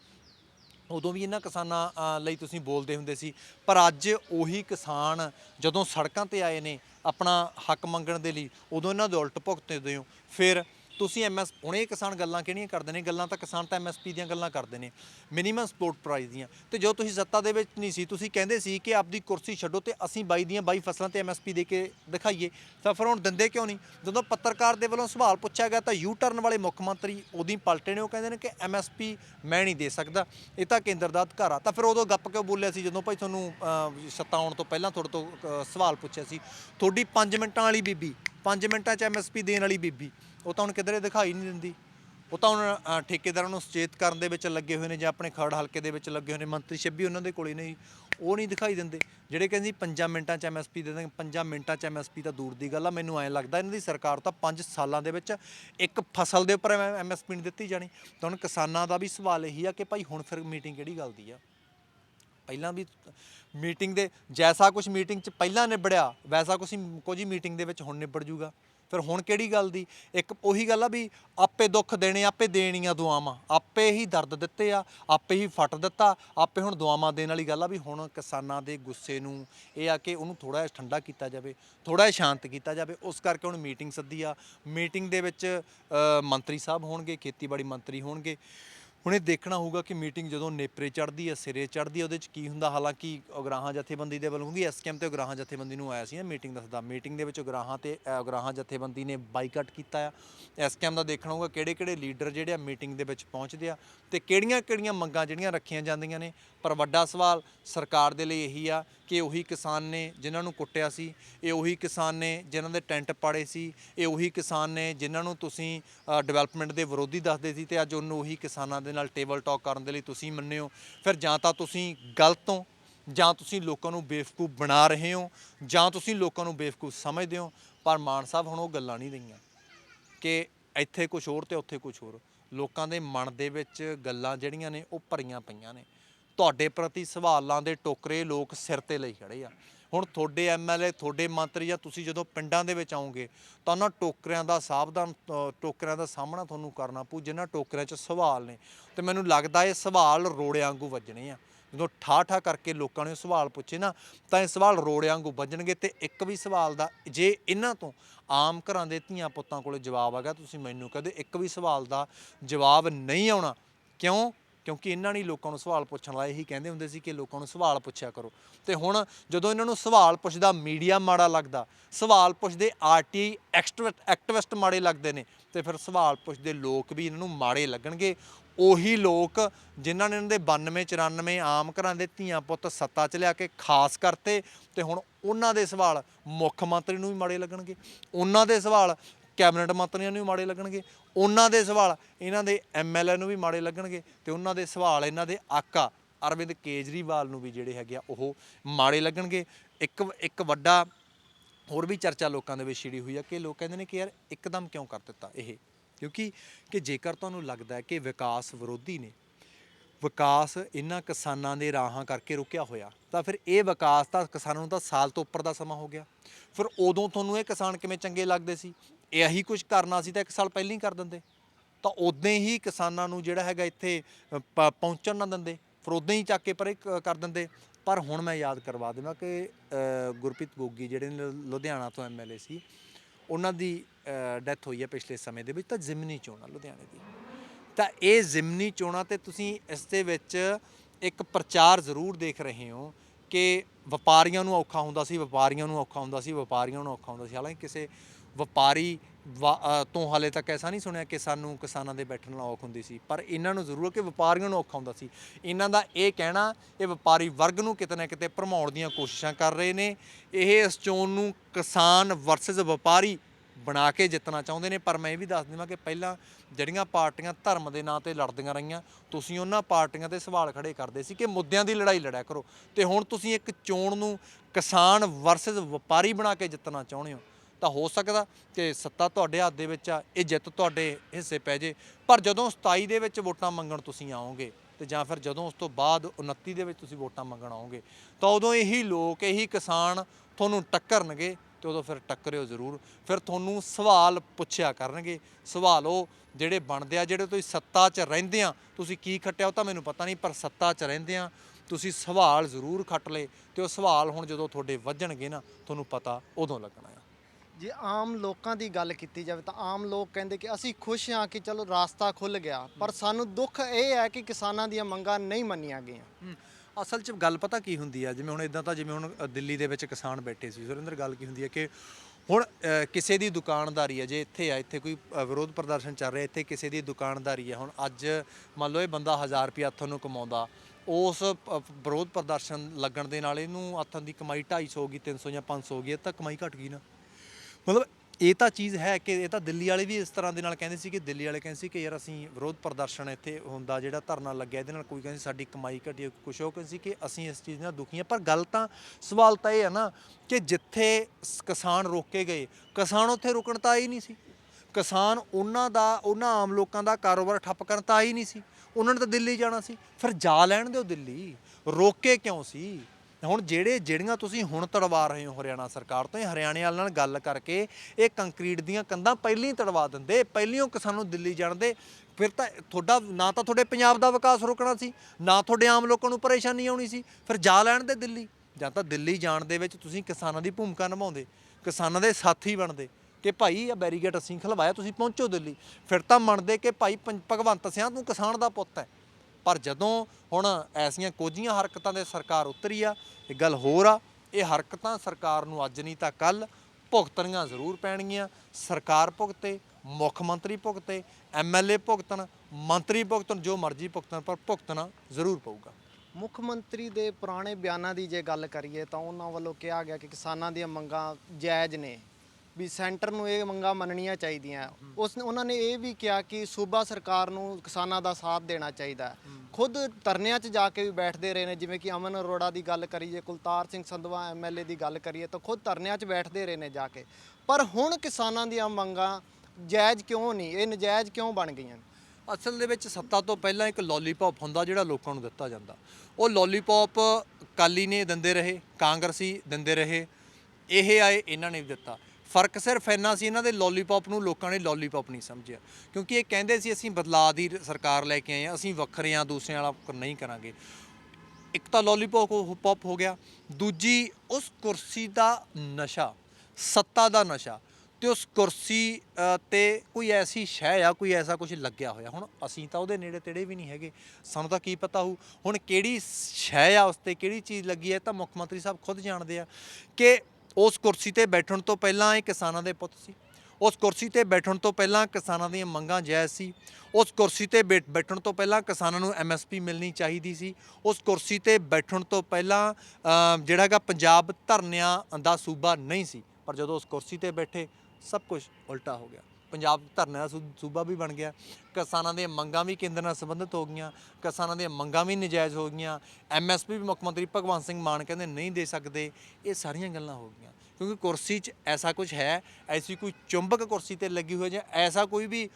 ਉਦੋਂ ਵੀ ਇਹਨਾਂ ਕਿਸਾਨਾਂ ਲਈ ਤੁਸੀਂ ਬੋਲਦੇ ਹੁੰਦੇ ਸੀ। ਪਰ ਅੱਜ ਉਹੀ ਕਿਸਾਨ ਜਦੋਂ ਸੜਕਾਂ ਤੇ ਆਏ ਨੇ ਆਪਣਾ ਹੱਕ ਮੰਗਣ ਦੇ ਲਈ, ਉਦੋਂ ਇਹਨਾਂ ਦੇ ਉਲਟ ਭੁਗਤਦੇ ਹੋ। ਫਿਰ ਤੁਸੀਂ ਐਮਐਸ ਹੁਣ ਇਹ ਕਿਸਾਨ ਗੱਲਾਂ ਕਿਹੜੀਆਂ ਕਰਦੇ ਨੇ? ਗੱਲਾਂ ਤਾਂ ਕਿਸਾਨ ਤਾਂ ਐਮਐਸਪੀ ਦੀਆਂ ਗੱਲਾਂ ਕਰਦੇ ਨੇ। ਮਿਨੀਮਮ ਸਪੋਰਟ ਪ੍ਰਾਈਸ ਦੀਆਂ। ਤੇ ਜੋ ਤੁਸੀਂ ਸੱਤਾ ਦੇ ਵਿੱਚ ਨਹੀਂ ਸੀ ਤੁਸੀਂ ਕਹਿੰਦੇ ਸੀ ਕਿ ਆਪਦੀ ਕੁਰਸੀ ਛੱਡੋ ਤੇ ਅਸੀਂ ਬਾਈ ਦੀਆਂ ਬਾਈ ਫਸਲਾਂ ਤੇ ਐਮਐਸਪੀ ਦੇ ਕੇ ਦਿਖਾਈਏ। ਤਾਂ ਫਿਰ ਹੁਣ ਦਿੰਦੇ ਕਿਉਂ ਨਹੀਂ? ਜਦੋਂ ਪੱਤਰਕਾਰ ਦੇ ਵੱਲੋਂ ਸਵਾਲ ਪੁੱਛਿਆ ਗਿਆ ਤਾਂ ਯੂ ਟਰਨ ਵਾਲੇ ਮੁੱਖ ਮੰਤਰੀ ਉਹਦੀ ਪਲਟੇ ਨੇ। ਉਹ ਕਹਿੰਦੇ ਨੇ ਕਿ ਐਮਐਸਪੀ ਮੈਂ ਨਹੀਂ ਦੇ ਸਕਦਾ। ਇਹ ਤਾਂ ਕੇਂਦਰ ਦਾ ਅਧਿਕਾਰ। ਆ ਤਾਂ ਫਿਰ ਉਦੋਂ ਗੱਪ ਕਿਉਂ ਬੋਲਿਆ ਸੀ? ਜਦੋਂ ਭਾਈ ਤੁਹਾਨੂੰ ਅਹ, ਸੱਤਾ ਆਉਣ ਤੋਂ ਪਹਿਲਾਂ ਤੁਹਾਡੇ ਤੋਂ ਸਵਾਲ ਪੁੱਛਿਆ ਸੀ। ਤੁਹਾਡੀ 5 ਮਿੰਟਾਂ ਵਾਲੀ ਬੀਬੀ 5 ਮਿੰਟਾਂ 'ਚ ਐਮਐਸਪੀ ਦੇਣ ਵਾਲੀ ਬੀਬੀ ਉਹ ਤਾਂ ਹੁਣ ਕਿਧਰੇ ਦਿਖਾਈ ਨਹੀਂ ਦਿੰਦੀ। ਉਹ ਤਾਂ ਹੁਣ ਅ, ਠੇਕੇਦਾਰਾਂ ਨੂੰ ਸੁਚੇਤ ਕਰਨ ਦੇ ਵਿੱਚ ਲੱਗੇ ਹੋਏ ਨੇ ਜਾਂ ਆਪਣੇ ਖਰੜ ਹਲਕੇ ਦੇ ਵਿੱਚ ਲੱਗੇ ਹੋਏ ਨੇ। ਮੰਤਰੀ ਛੱਬੀ ਉਹਨਾਂ ਦੇ ਕੋਲੇ ਨਹੀਂ ਉਹ ਨਹੀਂ ਦਿਖਾਈ ਦਿੰਦੇ। ਜਿਹੜੇ ਕਹਿੰਦੇ 5 ਮਿੰਟਾਂ 'ਚ ਐਮਐਸਪੀ ਦੇ ਦਾਂਗੇ 5 ਮਿੰਟਾਂ 'ਚ ਐਮਐਸਪੀ ਤਾਂ ਦੂਰ ਦੀ ਗੱਲ ਆ। ਮੈਨੂੰ ਐਂ ਲੱਗਦਾ ਇਹਨਾਂ ਦੀ ਸਰਕਾਰ ਤਾਂ 5 ਸਾਲਾਂ ਦੇ ਵਿੱਚ ਇੱਕ ਫਸਲ ਦੇ ਉੱਪਰ ਐਮਐਸਪੀ ਨਹੀਂ ਦਿੱਤੀ ਜਾਣੀ। ਤਾਂ ਹੁਣ ਕਿਸਾਨਾਂ ਦਾ ਵੀ ਸਵਾਲ ਇਹੀ ਆ ਕਿ ਭਾਈ ਹੁਣ ਫਿਰ ਮੀਟਿੰਗ ਕਿਹੜੀ ਗੱਲ ਦੀ ਆ? ਪਹਿਲਾਂ ਵੀ ਮੀਟਿੰਗ ਦੇ ਜੈਸਾ ਕੁਝ ਮੀਟਿੰਗ 'ਚ ਪਹਿਲਾਂ ਨਿਬੜਿਆ ਵੈਸਾ ਕੁਝ ਕੁਝ ਹੀ ਮੀਟਿੰਗ ਦੇ ਵਿੱਚ ਹੁਣ ਨਿਬੜ ਜੂਗਾ। ਫਿਰ ਹੁਣ ਕਿਹੜੀ ਗੱਲ ਦੀ? ਇੱਕ ਉਹੀ ਗੱਲ ਆ ਵੀ ਆਪੇ ਦੁੱਖ ਦੇਣੇ, ਆਪੇ ਦੇਣੀਆਂ ਦੁਆਵਾਂ। ਆਪੇ ਹੀ ਦਰਦ ਦਿੱਤੇ ਆ, ਆਪੇ ਹੀ ਫਟ ਦਿੱਤਾ, ਆਪੇ ਹੁਣ ਦੁਆਵਾਂ ਦੇਣ ਵਾਲੀ ਗੱਲ ਆ ਵੀ ਹੁਣ ਕਿਸਾਨਾਂ ਦੇ ਗੁੱਸੇ ਨੂੰ ਇਹ ਆ ਕਿ ਉਹਨੂੰ ਥੋੜਾ ਜਿਹਾ ਠੰਡਾ ਕੀਤਾ ਜਾਵੇ ਥੋੜਾ ਜਿਹਾ ਸ਼ਾਂਤ ਕੀਤਾ ਜਾਵੇ। ਉਸ ਕਰਕੇ ਹੁਣ ਮੀਟਿੰਗ ਸੱਦੀ ਆ। ਮੀਟਿੰਗ ਦੇ ਵਿੱਚ ਮੰਤਰੀ ਸਾਹਿਬ ਹੋਣਗੇ, ਖੇਤੀਬਾੜੀ ਮੰਤਰੀ ਹੋਣਗੇ। ਹੁਣ ਇਹ ਦੇਖਣਾ ਹੋਊਗਾ ਕਿ ਮੀਟਿੰਗ ਜਦੋਂ ਨੇਪਰੇ ਚੜ੍ਹਦੀ ਹੈ ਸਿਰੇ ਚੜ੍ਹਦੀ ਹੈ ਉਹਦੇ ਚ ਕੀ ਹੁੰਦਾ? ਹਾਲਾਂਕਿ ਉਗਰਾਹਾਂ ਜਥੇਬੰਦੀ ਦੇ ਵੱਲੋਂ ਕਿਉਂਕਿ ਐਸਕੇਐਮ ਤੇ ਉਗਰਾਹਾਂ ਜਥੇਬੰਦੀ ਨੂੰ ਆਇਆ ਸੀ ਨਾ ਮੀਟਿੰਗ ਦੱਸਦਾ ਮੀਟਿੰਗ ਦੇ ਵਿੱਚ ਉਗਰਾਹਾਂ ਤੇ ਅ, ਉਗਰਾਹਾਂ ਜਥੇਬੰਦੀ ਨੇ ਬਾਈਕਾਟ ਕੀਤਾ ਆ। ਐਸਕੇਐਮ ਦਾ ਦੇਖਣਾ ਹੋਊਗਾ ਕਿਹੜੇ ਕਿਹੜੇ ਲੀਡਰ ਜਿਹੜੇ ਆ ਮੀਟਿੰਗ ਦੇ ਵਿੱਚ ਪਹੁੰਚਦੇ ਆ ਤੇ ਕਿਹੜੀਆਂ ਕਿਹੜੀਆਂ ਮੰਗਾਂ ਜਿਹੜੀਆਂ ਰੱਖੀਆਂ ਜਾਂਦੀਆਂ ਨੇ। ਪਰ ਵੱਡਾ ਸਵਾਲ ਸਰਕਾਰ ਦੇ ਲਈ ਇਹੀ ਆ ਕਿ ਉਹੀ ਕਿਸਾਨ ਨੇ ਜਿਨ੍ਹਾਂ ਨੂੰ ਕੁੱਟਿਆ ਸੀ, ਇਹ ਉਹੀ ਕਿਸਾਨ ਨੇ ਜਿਨ੍ਹਾਂ ਦੇ ਟੈਂਟ ਪਾੜੇ ਸੀ, ਇਹ ਉਹੀ ਕਿਸਾਨ ਨੇ ਜਿਨ੍ਹਾਂ ਨੂੰ ਤੁਸੀਂ ਡਿਵੈਲਪਮੈਂਟ ਦੇ ਵਿਰੋਧੀ ਦੱਸਦੇ ਸੀ ਤੇ ਅੱਜ ਉਹਨੂੰ ਉਹੀ ਕਿਸਾਨਾਂ ਦੇ ਨਾਲ ਟੇਬਲ ਟਾਕ ਕਰਨ ਦੇ ਲਈ ਤੁਸੀਂ ਮੰਨਿਓ ਫਿਰ ਜਾਂ ਤਾਂ ਤੁਸੀਂ ਗਲਤ ਹੋ, ਜਾਂ ਤੁਸੀਂ ਲੋਕਾਂ ਨੂੰ ਬੇਵਕੂਫ ਬਣਾ ਰਹੇ ਹੋ, ਜਾਂ ਤੁਸੀਂ ਲੋਕਾਂ ਨੂੰ ਬੇਵਕੂਫ ਸਮਝਦੇ ਹੋ, ਪਰ ਮਾਨ ਸਾਹਿਬ ਹੁਣ ਉਹ ਗੱਲਾਂ ਨਹੀਂ ਰਹੀਆਂ ਕਿ ਇੱਥੇ ਕੁਝ ਹੋਰ ਤੇ ਉੱਥੇ ਕੁਝ ਹੋਰ। ਲੋਕਾਂ ਦੇ ਮਨ ਦੇ ਵਿੱਚ ਗੱਲਾਂ ਜਿਹੜੀਆਂ ਨੇ ਉਹ ਭਰੀਆਂ ਪਈਆਂ ਨੇ। ਤੁਹਾਡੇ ਪ੍ਰਤੀ ਸਵਾਲਾਂ ਦੇ ਟੋਕਰੇ ਲੋਕ ਸਿਰ ਤੇ ਲਈ ਖੜੇ ਆ। ਹੁਣ ਤੁਹਾਡੇ ਐਮਐਲਏ ਤੁਹਾਡੇ ਮੰਤਰੀ ਜਾਂ ਤੁਸੀਂ ਜਦੋਂ ਪਿੰਡਾਂ ਦੇ ਵਿੱਚ ਆਓਗੇ ਤਾਂ ਉਹਨਾਂ ਟੋਕਰਿਆਂ ਦਾ ਸਾਵਧਾਨ ਟੋਕਰਿਆਂ ਦਾ ਸਾਹਮਣਾ ਤੁਹਾਨੂੰ ਕਰਨਾ ਪਊ, ਜਿਨ੍ਹਾਂ ਟੋਕਰਿਆਂ 'ਚ ਸਵਾਲ ਨੇ। ਤੇ ਮੈਨੂੰ ਲੱਗਦਾ ਇਹ ਸਵਾਲ ਰੋੜਿਆਂ ਵਾਂਗੂ ਵੱਜਣੇ ਆ। ਜਦੋਂ ਠਾ ਠਾ ਕਰਕੇ ਲੋਕਾਂ ਨੇ ਸਵਾਲ ਪੁੱਛੇ ਨਾ, ਤਾਂ ਇਹ ਸਵਾਲ ਰੋੜਿਆਂ ਵਾਂਗੂ ਵੱਜਣਗੇ ਤੇ ਇੱਕ ਵੀ ਸਵਾਲ ਦਾ, ਜੇ ਇਹਨਾਂ ਤੋਂ ਆਮ ਘਰਾਂ ਦੇ ਧੀਆਂ ਪੁੱਤਾਂ ਕੋਲੇ ਜਵਾਬ ਆ ਗਿਆ ਤੁਸੀਂ ਮੈਨੂੰ ਕਹਦੇ ਇੱਕ ਵੀ ਸਵਾਲ ਦਾ ਜਵਾਬ ਨਹੀਂ ਆਉਣਾ। ਕਿਉਂ? ਕਿਉਂਕਿ ਇਹਨਾਂ ਨੇ ਲੋਕਾਂ ਨੂੰ ਸਵਾਲ ਪੁੱਛਣ ਵਾਲੇ ਇਹੀ ਕਹਿੰਦੇ ਹੁੰਦੇ ਸੀ ਕਿ ਲੋਕਾਂ ਨੂੰ ਸਵਾਲ ਪੁੱਛਿਆ ਕਰੋ। ਤੇ ਹੁਣ ਜਦੋਂ ਇਹਨਾਂ ਨੂੰ ਸਵਾਲ ਪੁੱਛਦਾ, ਮੀਡੀਆ ਮਾੜਾ ਲੱਗਦਾ, ਸਵਾਲ ਪੁੱਛਦੇ, ਆਰਟੀ ਐਕਟਿਵਿਸਟ ਮਾੜੇ ਲੱਗਦੇ ਨੇ, ਤੇ ਫਿਰ ਸਵਾਲ ਪੁੱਛਦੇ ਲੋਕ ਵੀ ਇਹਨਾਂ ਨੂੰ ਮਾੜੇ ਲੱਗਣਗੇ। ਉਹੀ ਲੋਕ ਜਿਨ੍ਹਾਂ ਨੇ ਇਹਨਾਂ ਦੇ 92 94 ਆਮ ਘਰਾਂ ਦੇ ਧੀਆਂ ਪੁੱਤ ਸੱਤਾ 'ਚ ਲਿਆ ਕੇ ਖਾਸ ਕਰਤੇ, ਤੇ ਹੁਣ ਉਹਨਾਂ ਦੇ ਸਵਾਲ ਮੁੱਖ ਮੰਤਰੀ ਨੂੰ ਵੀ ਮਾੜੇ ਲੱਗਣਗੇ। ਉਹਨਾਂ ਦੇ ਸਵਾਲ ਕੈਬਨਿਟ ਮੰਤਰੀਆਂ ਨੂੰ ਵੀ ਮਾੜੇ ਲੱਗਣਗੇ, ਉਹਨਾਂ ਦੇ ਸਵਾਲ, ਇਹਨਾਂ ਦੇ ਐਮਐਲਏ ਨੂੰ ਵੀ ਮਾੜੇ ਲੱਗਣਗੇ ਤੇ ਉਹਨਾਂ ਦੇ ਸਵਾਲ, ਇਹਨਾਂ ਦੇ ਆਕਾ, ਅਰਵਿੰਦ ਕੇਜਰੀਵਾਲ ਨੂੰ ਵੀ ਜਿਹੜੇ ਹੈਗੇ ਆ, ਉਹ ਮਾੜੇ ਲੱਗਣਗੇ। ਇੱਕ ਇੱਕ ਵੱਡਾ ਹੋਰ ਵੀ ਚਰਚਾ ਲੋਕਾਂ ਦੇ ਵਿੱਚ ਛਿੜੀ ਹੋਈ ਆ ਕਿ ਲੋਕ ਕਹਿੰਦੇ ਨੇ ਕਿ ਯਾਰ ਇੱਕਦਮ ਕਿਉਂ ਕਰ ਦਿੱਤਾ ਇਹ? ਕਿਉਂਕਿ ਕਿ ਜੇਕਰ ਤੁਹਾਨੂੰ ਲੱਗਦਾ ਹੈ ਕਿ ਵਿਕਾਸ ਵਿਰੋਧੀ ਨੇ, ਵਿਕਾਸ ਇਹਨਾਂ ਕਿਸਾਨਾਂ ਦੇ ਰਾਹਾਂ ਕਰਕੇ ਰੁਕਿਆ ਹੋਇਆ, ਤਾਂ ਫਿਰ ਇਹ ਵਿਕਾਸ ਤਾਂ ਕਿਸਾਨਾਂ ਨੂੰ ਤਾਂ ਸਾਲ ਤੋਂ ਉੱਪਰ ਦਾ ਸਮਾਂ ਹੋ ਗਿਆ। ਫਿਰ ਉਦੋਂ ਤੁਹਾਨੂੰ ਇਹ ਕਿਸਾਨ ਕਿਵੇਂ ਚੰਗੇ ਲੱਗਦੇ ਸੀ? ਇਹ ਇਹੀ ਕੁਝ ਕਰਨਾ ਸੀ ਤਾਂ ਇੱਕ ਸਾਲ ਪਹਿਲਾਂ ਹੀ ਕਰ ਦਿੰਦੇ। ਤਾਂ ਉਦੋਂ ਹੀ ਕਿਸਾਨਾਂ ਨੂੰ ਜਿਹੜਾ ਹੈਗਾ ਇੱਥੇ ਪ- ਪਹੁੰਚਣ ਨਾ ਦਿੰਦੇ। ਫਿਰ ਉਦੋਂ ਹੀ ਚੱਕ ਕੇ ਪਰੇ ਕਰ ਦਿੰਦੇ। ਪਰ ਹੁਣ ਮੈਂ ਯਾਦ ਕਰਵਾ ਦੇਵਾਂ ਕਿ ਗੁਰਪ੍ਰੀਤ ਗੋਗੀ ਜਿਹੜੇ ਨੇ ਲੁ- ਲੁਧਿਆਣਾ ਤੋਂ ਐਮਐਲਏ ਸੀ, ਉਹਨਾਂ ਦੀ ਡੈਥ ਹੋਈ ਹੈ ਪਿਛਲੇ ਸਮੇਂ ਦੇ ਵਿੱਚ, ਤਾਂ ਜ਼ਿਮਨੀ ਚੋਣਾਂ ਲੁਧਿਆਣੇ ਦੀ। ਤਾਂ ਇਹ ਜ਼ਿਮਨੀ ਚੋਣਾਂ ਤੇ ਤੁਸੀਂ ਇਸ ਦੇ ਵਿੱਚ ਇੱਕ ਪ੍ਰਚਾਰ ਜ਼ਰੂਰ ਦੇਖ ਰਹੇ ਹੋ ਕਿ ਵਪਾਰੀਆਂ ਨੂੰ ਔਖਾ ਹੁੰਦਾ ਸੀ, ਵਪਾਰੀਆਂ ਨੂੰ ਔਖਾ ਹੁੰਦਾ ਸੀ, ਵਪਾਰੀਆਂ ਨੂੰ ਔਖਾ ਹੁੰਦਾ ਸੀ। ਹਾਲਾਂਕਿ ਕਿਸੇ ਵਪਾਰੀ ਵਾ- ਤੋਂ ਹਾਲੇ ਤੱਕ ਐਸਾ ਨਹੀਂ ਸੁਣਿਆ ਕਿ ਸਾਨੂੰ ਕਿਸਾਨਾਂ ਦੇ ਬੈਠਣ ਨਾਲ ਔਖ ਹੁੰਦੀ ਸੀ। ਪਰ ਇਹਨਾਂ ਨੂੰ ਜ਼ਰੂਰ ਕਿ ਵਪਾਰੀਆਂ ਨੂੰ ਔਖਾ ਹੁੰਦਾ ਸੀ। ਇਹਨਾਂ ਦਾ ਇਹ ਕਹਿਣਾ, ਇਹ ਵਪਾਰੀ ਵਰਗ ਨੂੰ ਕਿਤੇ ਨਾ ਕਿਤੇ ਭਰਮਾਉਣ ਦੀਆਂ ਕੋਸ਼ਿਸ਼ਾਂ ਕਰ ਰਹੇ ਨੇ। ਇਹ ਇਸ ਚੋਣ ਨੂੰ ਕਿਸਾਨ ਵਰਸਸ ਵਪਾਰੀ ਬਣਾ ਕੇ ਜਿੱਤਣਾ ਚਾਹੁੰਦੇ ਨੇ, ਪਰ ਮੈਂ ਇਹ ਵੀ ਦੱਸ ਦੇਵਾਂ ਕਿ ਪਹਿਲਾਂ ਜਿਹੜੀਆਂ ਪਾਰਟੀਆਂ ਧਰਮ ਦੇ ਨਾਂ ਤੇ ਲੜਦੀਆਂ ਰਹੀਆਂ, ਤੁਸੀਂ ਉਹਨਾਂ ਪਾਰਟੀਆਂ ਤੇ ਸਵਾਲ ਖੜੇ ਕਰਦੇ ਸੀ ਕਿ ਮੁੱਦਿਆਂ ਦੀ ਲੜਾਈ ਲੜਿਆ ਕਰੋ। ਤੇ ਹੁਣ ਤੁਸੀਂ ਇੱਕ ਚੋਣ ਨੂੰ ਕਿਸਾਨ ਵਰਸਸ ਵਪਾਰੀ ਬਣਾ ਕੇ ਜਿੱਤਣਾ ਚਾਹੁੰਦੇ ਹੋ, ਤਾਂ ਹੋ ਸਕਦਾ ਕਿ ਸੱਤਾ ਤੁਹਾਡੇ ਹੱਥ ਦੇ ਵਿੱਚ ਆ, ਇਹ ਜਿੱਤ ਤੁਹਾਡੇ ਹਿੱਸੇ ਪੈ ਜੇ। ਪਰ ਜਦੋਂ 27 ਦੇ ਵਿੱਚ ਵੋਟਾਂ ਮੰਗਣ ਤੁਸੀਂ ਆਓਗੇ, ਤੇ ਜਾਂ ਫਿਰ ਜਦੋਂ ਉਸ ਤੋਂ ਬਾਅਦ 29 ਦੇ ਵਿੱਚ ਤੁਸੀਂ ਵੋਟਾਂ ਮੰਗਣ ਆਓਗੇ, ਤਾਂ ਉਦੋਂ ਇਹੀ ਲੋਕ, ਇਹੀ ਕਿਸਾਨ ਤੁਹਾਨੂੰ ਟੱਕਰਨਗੇ ਤੇ ਉਦੋਂ ਫਿਰ ਟੱਕਰਿਓ ਜ਼ਰੂਰ। ਫਿਰ ਤੁਹਾਨੂੰ ਸਵਾਲ ਪੁੱਛਿਆ ਕਰਨਗੇ। ਸਵਾਲ ਉਹ ਜਿਹੜੇ ਬਣਦੇ ਆ ਜਿਹੜੇ ਤੁਸੀਂ ਸੱਤਾ 'ਚ ਰਹਿੰਦੇ ਆ ਤੁਸੀਂ ਕੀ ਖੱਟਿਆ ਉਹ ਤਾਂ ਮੈਨੂੰ ਪਤਾ ਨਹੀਂ ਪਰ ਸੱਤਾ 'ਚ ਰਹਿੰਦੇ ਆ ਤੁਸੀਂ ਸਵਾਲ ਜ਼ਰੂਰ ਖੱਟ ਲਏ ਤੇ ਉਹ ਸਵਾਲ ਹੁਣ ਜਦੋਂ ਤੁਹਾਡੇ ਵੱਜਣਗੇ ਨਾ ਤੁਹਾਨੂੰ ਪਤਾ ਉਦੋਂ ਲੱਗਣਾ ਆ। ਜੇ ਆਮ ਲੋਕਾਂ ਦੀ ਗੱਲ ਕੀਤੀ ਜਾਵੇ ਤਾਂ ਆਮ ਲੋਕ ਕਹਿੰਦੇ ਕਿ ਅਸੀਂ ਖੁਸ਼ ਹਾਂ ਕਿ ਚਲੋ ਰਾਸਤਾ ਖੁੱਲ ਗਿਆ ਪਰ ਸਾਨੂੰ ਦੁੱਖ ਇਹ ਹੈ ਕਿ ਕਿਸਾਨਾਂ ਦੀਆਂ ਮੰਗਾਂ ਨਹੀਂ ਮੰਨੀਆਂ ਗਈਆਂ। ਅਸਲ 'ਚ ਗੱਲ ਪਤਾ ਕੀ ਹੁੰਦੀ ਆ? ਜਿਵੇਂ ਹੁਣ ਇਦਾਂ ਤਾਂ ਜਿਵੇਂ ਹੁਣ ਦਿੱਲੀ ਦੇ ਵਿੱਚ ਕਿਸਾਨ ਬੈਠੇ ਸੀ। ਸੁਰਿੰਦਰ, ਗੱਲ ਕੀ ਹੁੰਦੀ ਹੈ ਕਿ ਹੁਣ ਕਿਸੇ ਦੀ ਦੁਕਾਨਦਾਰੀ ਹੈ ਜੇ ਇੱਥੇ ਆ, ਇੱਥੇ ਕੋਈ ਵਿਰੋਧ ਪ੍ਰਦਰਸ਼ਨ ਚੱਲ ਰਿਹਾ, ਇੱਥੇ ਕਿਸੇ ਦੀ ਦੁਕਾਨਦਾਰੀ ਹੈ ਹੁਣ ਅੱਜ ਮੰਨ ਲਓ ਇਹ ਬੰਦਾ 1000 ਰੁਪਏ ਹੱਥੋਂ ਨੂੰ ਕਮਾਉਂਦਾ, ਉਸ ਵਿਰੋਧ ਪ੍ਰਦਰਸ਼ਨ ਲੱਗਣ ਦੇ ਨਾਲ ਇਹਨੂੰ ਹੱਥਾਂ ਦੀ ਕਮਾਈ 250 ਹੋ ਗਈ 300 ਜਾਂ 500 ਹੋ ਗਈ, ਇਹ ਤਾਂ ਕਮਾਈ ਘਟ ਗਈ ਨਾ। ਮਤਲਬ ਇਹ ਤਾਂ ਚੀਜ਼ ਹੈ ਕਿ ਇਹ ਤਾਂ ਦਿੱਲੀ ਵਾਲੇ ਵੀ ਇਸ ਤਰ੍ਹਾਂ ਦੇ ਨਾਲ ਕਹਿੰਦੇ ਸੀ ਕਿ ਦਿੱਲੀ ਵਾਲੇ ਕਹਿੰਦੇ ਸੀ ਕਿ ਯਾਰ ਅਸੀਂ ਵਿਰੋਧ ਪ੍ਰਦਰਸ਼ਨ ਇੱਥੇ ਹੁੰਦਾ ਜਿਹੜਾ ਧਰਨਾ ਲੱਗਿਆ, ਇਹਦੇ ਨਾਲ ਕੋਈ ਕਹਿੰਦੇ ਸਾਡੀ ਕਮਾਈ ਘਟੀ ਕੁਛ, ਉਹ ਕਹਿੰਦੇ ਸੀ ਕਿ ਅਸੀਂ ਇਸ ਚੀਜ਼ ਨਾਲ ਦੁਖੀ ਹਾਂ। ਪਰ ਗੱਲ ਤਾਂ, ਸਵਾਲ ਤਾਂ ਇਹ ਹੈ ਨਾ ਕਿ ਜਿੱਥੇ ਕਿਸਾਨ ਰੋਕੇ ਗਏ, ਕਿਸਾਨ ਉੱਥੇ ਰੁਕਣ ਤਾਂ ਆਈ ਨਹੀਂ ਸੀ। ਕਿਸਾਨ ਉਹਨਾਂ ਦਾ, ਉਹਨਾਂ ਆਮ ਲੋਕਾਂ ਦਾ ਕਾਰੋਬਾਰ ਠੱਪ ਕਰਨ ਤਾਂ ਹੀ ਨਹੀਂ ਸੀ। ਉਹਨਾਂ ਨੇ ਤਾਂ ਦਿੱਲੀ ਜਾਣਾ ਸੀ। ਫਿਰ ਜਾ ਲੈਣ ਦਿਓ ਦਿੱਲੀ। ਰੋਕੇ ਕਿਉਂ ਸੀ? ਹੁਣ ਜਿਹੜੇ, ਜਿਹੜੀਆਂ ਤੁਸੀਂ ਹੁਣ ਤੜਵਾ ਰਹੇ ਹੋ ਹਰਿਆਣਾ ਸਰਕਾਰ ਤੋਂ, ਇਹ ਹਰਿਆਣੇ ਵਾਲਿਆਂ ਨਾਲ ਗੱਲ ਕਰਕੇ ਇਹ ਕੰਕਰੀਟ ਦੀਆਂ ਕੰਧਾਂ ਪਹਿਲਾਂ ਹੀ ਤੜਵਾ ਦਿੰਦੇ, ਪਹਿਲਾਂ ਕਿਸਾਨ ਨੂੰ ਦਿੱਲੀ ਜਾਣਦੇ ਫਿਰ ਤਾਂ ਤੁਹਾਡਾ, ਨਾ ਤਾਂ ਤੁਹਾਡੇ ਪੰਜਾਬ ਦਾ ਵਿਕਾਸ ਰੁਕਣਾ ਸੀ, ਨਾ ਤੁਹਾਡੇ ਆਮ ਲੋਕਾਂ ਨੂੰ ਪਰੇਸ਼ਾਨੀ ਆਉਣੀ ਸੀ, ਫਿਰ ਜਾ ਲੈਣ ਦੇ ਦਿੱਲੀ। ਜਾਂ ਤਾਂ ਦਿੱਲੀ ਜਾਣ ਦੇ ਵਿੱਚ ਤੁਸੀਂ ਕਿਸਾਨਾਂ ਦੀ ਭੂਮਿਕਾ ਨਿਭਾਉਂਦੇ, ਕਿਸਾਨਾਂ ਦੇ ਸਾਥੀ ਬਣਦੇ ਕਿ ਭਾਈ ਇਹ ਬੈਰੀਗੇਟ ਅਸੀਂ ਖਲਵਾਇਆ, ਤੁਸੀਂ ਪਹੁੰਚੋ ਦਿੱਲੀ। ਫਿਰ ਤਾਂ ਮੰਨਦੇ ਕਿ ਭਾਈ ਪੰ- ਭਗਵੰਤ ਸਿੰਘ ਤੂੰ ਕਿਸਾਨ ਦਾ ਪੁੱਤ ਹੈ। ਪਰ ਜਦੋਂ ਹੁਣ ਐਸੀਆਂ ਕੋਝੀਆਂ ਹਰਕਤਾਂ ਦੇ ਸਰਕਾਰ ਉਤਰੀ ਆ, ਇਹ ਗੱਲ ਹੋਰ ਆ, ਇਹ ਹਰਕਤਾਂ ਸਰਕਾਰ ਨੂੰ ਅੱਜ ਨਹੀਂ ਤਾਂ ਕੱਲ ਭੁਗਤਣੀਆਂ ਜ਼ਰੂਰ ਪੈਣਗੀਆਂ। ਸਰਕਾਰ ਭੁਗਤੇ, ਮੁੱਖ ਮੰਤਰੀ ਭੁਗਤੇ ਐਮਐਲਏ ਭੁਗਤਣ, ਮੰਤਰੀ ਭੁਗਤਣ, ਜੋ ਮਰਜ਼ੀ ਭੁਗਤਣ, ਪਰ ਭੁਗਤਣਾ ਜ਼ਰੂਰ ਪਊਗਾ। ਮੁੱਖ ਮੰਤਰੀ ਦੇ ਪੁਰਾਣੇ ਬਿਆਨਾਂ ਦੀ ਜੇ ਗੱਲ ਕਰੀਏ ਤਾਂ ਉਹਨਾਂ ਵੱਲੋਂ ਕਿਹਾ ਗਿਆ ਕਿ ਕਿਸਾਨਾਂ ਦੀਆਂ ਮੰਗਾਂ ਜਾਇਜ਼ ਨੇ। ਵੀ ਸੈਂਟਰ ਨੂੰ ਇਹ ਮੰਗਾਂ ਮੰਨਣੀਆਂ ਚਾਹੀਦੀਆਂ। ਉਸ ਉਹਨਾਂ ਨੇ ਇਹ ਵੀ ਕਿਹਾ ਕਿ ਸੂਬਾ ਸਰਕਾਰ ਨੂੰ ਕਿਸਾਨਾਂ ਦਾ ਸਾਥ ਦੇਣਾ ਚਾਹੀਦਾ। ਖੁਦ ਧਰਨਿਆਂ 'ਚ ਜਾ ਕੇ ਵੀ ਬੈਠਦੇ ਰਹੇ ਨੇ ਜਿਵੇਂ ਕਿ ਅਮਨ ਅਰੋੜਾ ਦੀ ਗੱਲ ਕਰੀਏ ਕੁਲਤਾਰ ਸਿੰਘ ਸੰਧਵਾ ਐਮਐਲਏ ਦੀ ਗੱਲ ਕਰੀਏ ਤਾਂ ਖੁਦ ਧਰਨਿਆਂ 'ਚ ਬੈਠਦੇ ਰਹੇ ਨੇ ਜਾ ਕੇ। ਪਰ ਹੁਣ ਕਿਸਾਨਾਂ ਦੀਆਂ ਮੰਗਾਂ ਜਾਇਜ਼ ਕਿਉਂ ਨਹੀਂ? ਇਹ ਨਜਾਇਜ਼ ਕਿਉਂ ਬਣ ਗਈਆਂ ਅਸਲ ਦੇ ਵਿੱਚ ਸੱਤਾ ਤੋਂ ਪਹਿਲਾਂ ਇੱਕ ਲੋਲੀਪੌਪ ਹੁੰਦਾ ਜਿਹੜਾ ਲੋਕਾਂ ਨੂੰ ਦਿੱਤਾ ਜਾਂਦਾ। ਉਹ ਲੋਲੀਪੌਪ ਕਾਲੀ ਨੇ ਦਿੰਦੇ ਰਹੇ ਕਾਂਗਰਸੀ ਦਿੰਦੇ ਰਹੇ। ਇਹ ਆਏ ਇਹਨਾਂ ਨੇ ਵੀ ਦਿੱਤਾ। ਫ਼ਰਕ ਸਿਰਫ ਇੰਨਾ ਸੀ ਇਹਨਾਂ ਦੇ ਲੋਲੀਪੌਪ ਨੂੰ ਲੋਕਾਂ ਨੇ ਲੋਲੀਪੌਪ ਨਹੀਂ ਸਮਝਿਆ। ਕਿਉਂਕਿ ਇਹ ਕਹਿੰਦੇ ਸੀ ਅਸੀਂ ਬਦਲਾਅ ਦੀ ਸਰਕਾਰ ਲੈ ਕੇ ਆਏ ਹਾਂ, ਅਸੀਂ ਵੱਖਰੇ ਹਾਂ ਦੂਸਰਿਆਂ ਵਾਲਾ ਨਹੀਂ ਕਰਾਂਗੇ। ਇੱਕ ਤਾਂ ਲੋਲੀਪੌਪ ਪੌਪ ਹੋ ਗਿਆ, ਦੂਜੀ ਉਸ ਕੁਰਸੀ ਦਾ ਨਸ਼ਾ, ਸੱਤਾ ਦਾ ਨਸ਼ਾ ਤੇ ਉਸ ਕੁਰਸੀ ਤੇ ਕੋਈ ਐਸੀ ਸ਼ੈ ਆ, ਕੋਈ ਐਸਾ ਕੁਝ ਲੱਗਿਆ ਹੋਇਆ। ਹੁਣ ਅਸੀਂ ਤਾਂ ਉਹਦੇ ਨੇੜੇ ਤੇੜੇ ਵੀ ਨਹੀਂ ਹੈਗੇ, ਸਾਨੂੰ ਤਾਂ ਕੀ ਪਤਾ ਹੋਊ। ਹੁਣ ਕਿਹੜੀ ਸ਼ੈ ਆ ਉਸ ਤੇ, ਕਿਹੜੀ ਚੀਜ਼ ਲੱਗੀ ਹੈ, ਇਹ ਤਾਂ ਮੁੱਖ ਮੰਤਰੀ ਸਾਹਿਬ ਖੁਦ ਜਾਣਦੇ ਆ ਕਿ ਉਸ ਕੁਰਸੀ ਤੇ ਬੈਠਣ ਤੋਂ ਪਹਿਲਾਂ ਇਹ ਕਿਸਾਨਾਂ ਦੇ ਪੁੱਤ ਸੀ। ਉਸ ਕੁਰਸੀ ਤੇ ਬੈਠਣ ਤੋਂ ਪਹਿਲਾਂ ਕਿਸਾਨਾਂ ਦੀਆਂ ਮੰਗਾਂ ਜਾਇਜ਼ ਸੀ। ਉਸ ਕੁਰਸੀ ਤੇ ਬੈਠ- ਬੈਠਣ ਤੋਂ ਪਹਿਲਾਂ ਕਿਸਾਨਾਂ ਨੂੰ ਐਮਐਸਪੀ ਮਿਲਣੀ ਚਾਹੀਦੀ ਸੀ। ਉਸ ਕੁਰਸੀ ਤੇ ਬੈਠਣ ਤੋਂ ਪਹਿਲਾਂ ਅ, ਜਿਹੜਾ ਹੈਗਾ ਪੰਜਾਬ ਧਰਨਿਆਂ ਦਾ ਸੂਬਾ ਨਹੀਂ ਸੀ। ਪਰ ਜਦੋਂ ਉਸ ਕੁਰਸੀ ਤੇ ਬੈਠੇ ਸਭ ਕੁਝ ਉਲਟਾ ਹੋ ਗਿਆ। ਪੰਜਾਬ ਧਰਨਿਆਂ ਦਾ ਸੂ- ਸੂਬਾ ਵੀ ਬਣ ਗਿਆ। ਕਿਸਾਨਾਂ ਦੀਆਂ ਮੰਗਾਂ ਵੀ ਕੇਂਦਰ ਨਾਲ ਸੰਬੰਧਿਤ ਹੋ ਗਈਆਂ। ਕਿਸਾਨਾਂ ਦੀਆਂ ਮੰਗਾਂ ਵੀ ਨਜਾਇਜ਼ ਹੋ ਗਈਆਂ। ਐਮਐਸਪੀ ਵੀ ਮੁੱਖ ਮੰਤਰੀ ਭਗਵੰਤ ਸਿੰਘ ਮਾਨ ਕਹਿੰਦੇ ਨਹੀਂ ਦੇ ਸਕਦੇ। ਇਹ ਸਾਰੀਆਂ ਗੱਲਾਂ ਹੋ ਗਈਆਂ। ਕਿਉਂਕਿ ਕੁਰਸੀ 'ਚ ਐਸਾ ਕੁਝ ਹੈ, ਐਸੀ ਕੋਈ ਚੁੰਬਕ ਕੁਰਸੀ ਤੇ ਲੱਗੀ ਹੋਈ ਜਾਂ ਐਸਾ ਕੋਈ ਵੀ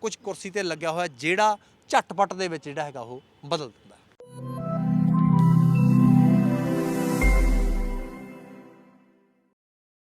ਕੁਝ ਕੁਰਸੀ ਤੇ ਲੱਗਿਆ ਹੋਇਆ ਜਿਹੜਾ ਝਟਪਟ ਦੇ ਵਿੱਚ ਜਿਹੜਾ ਹੈਗਾ ਉਹ ਬਦਲ ਦਿੰਦਾ।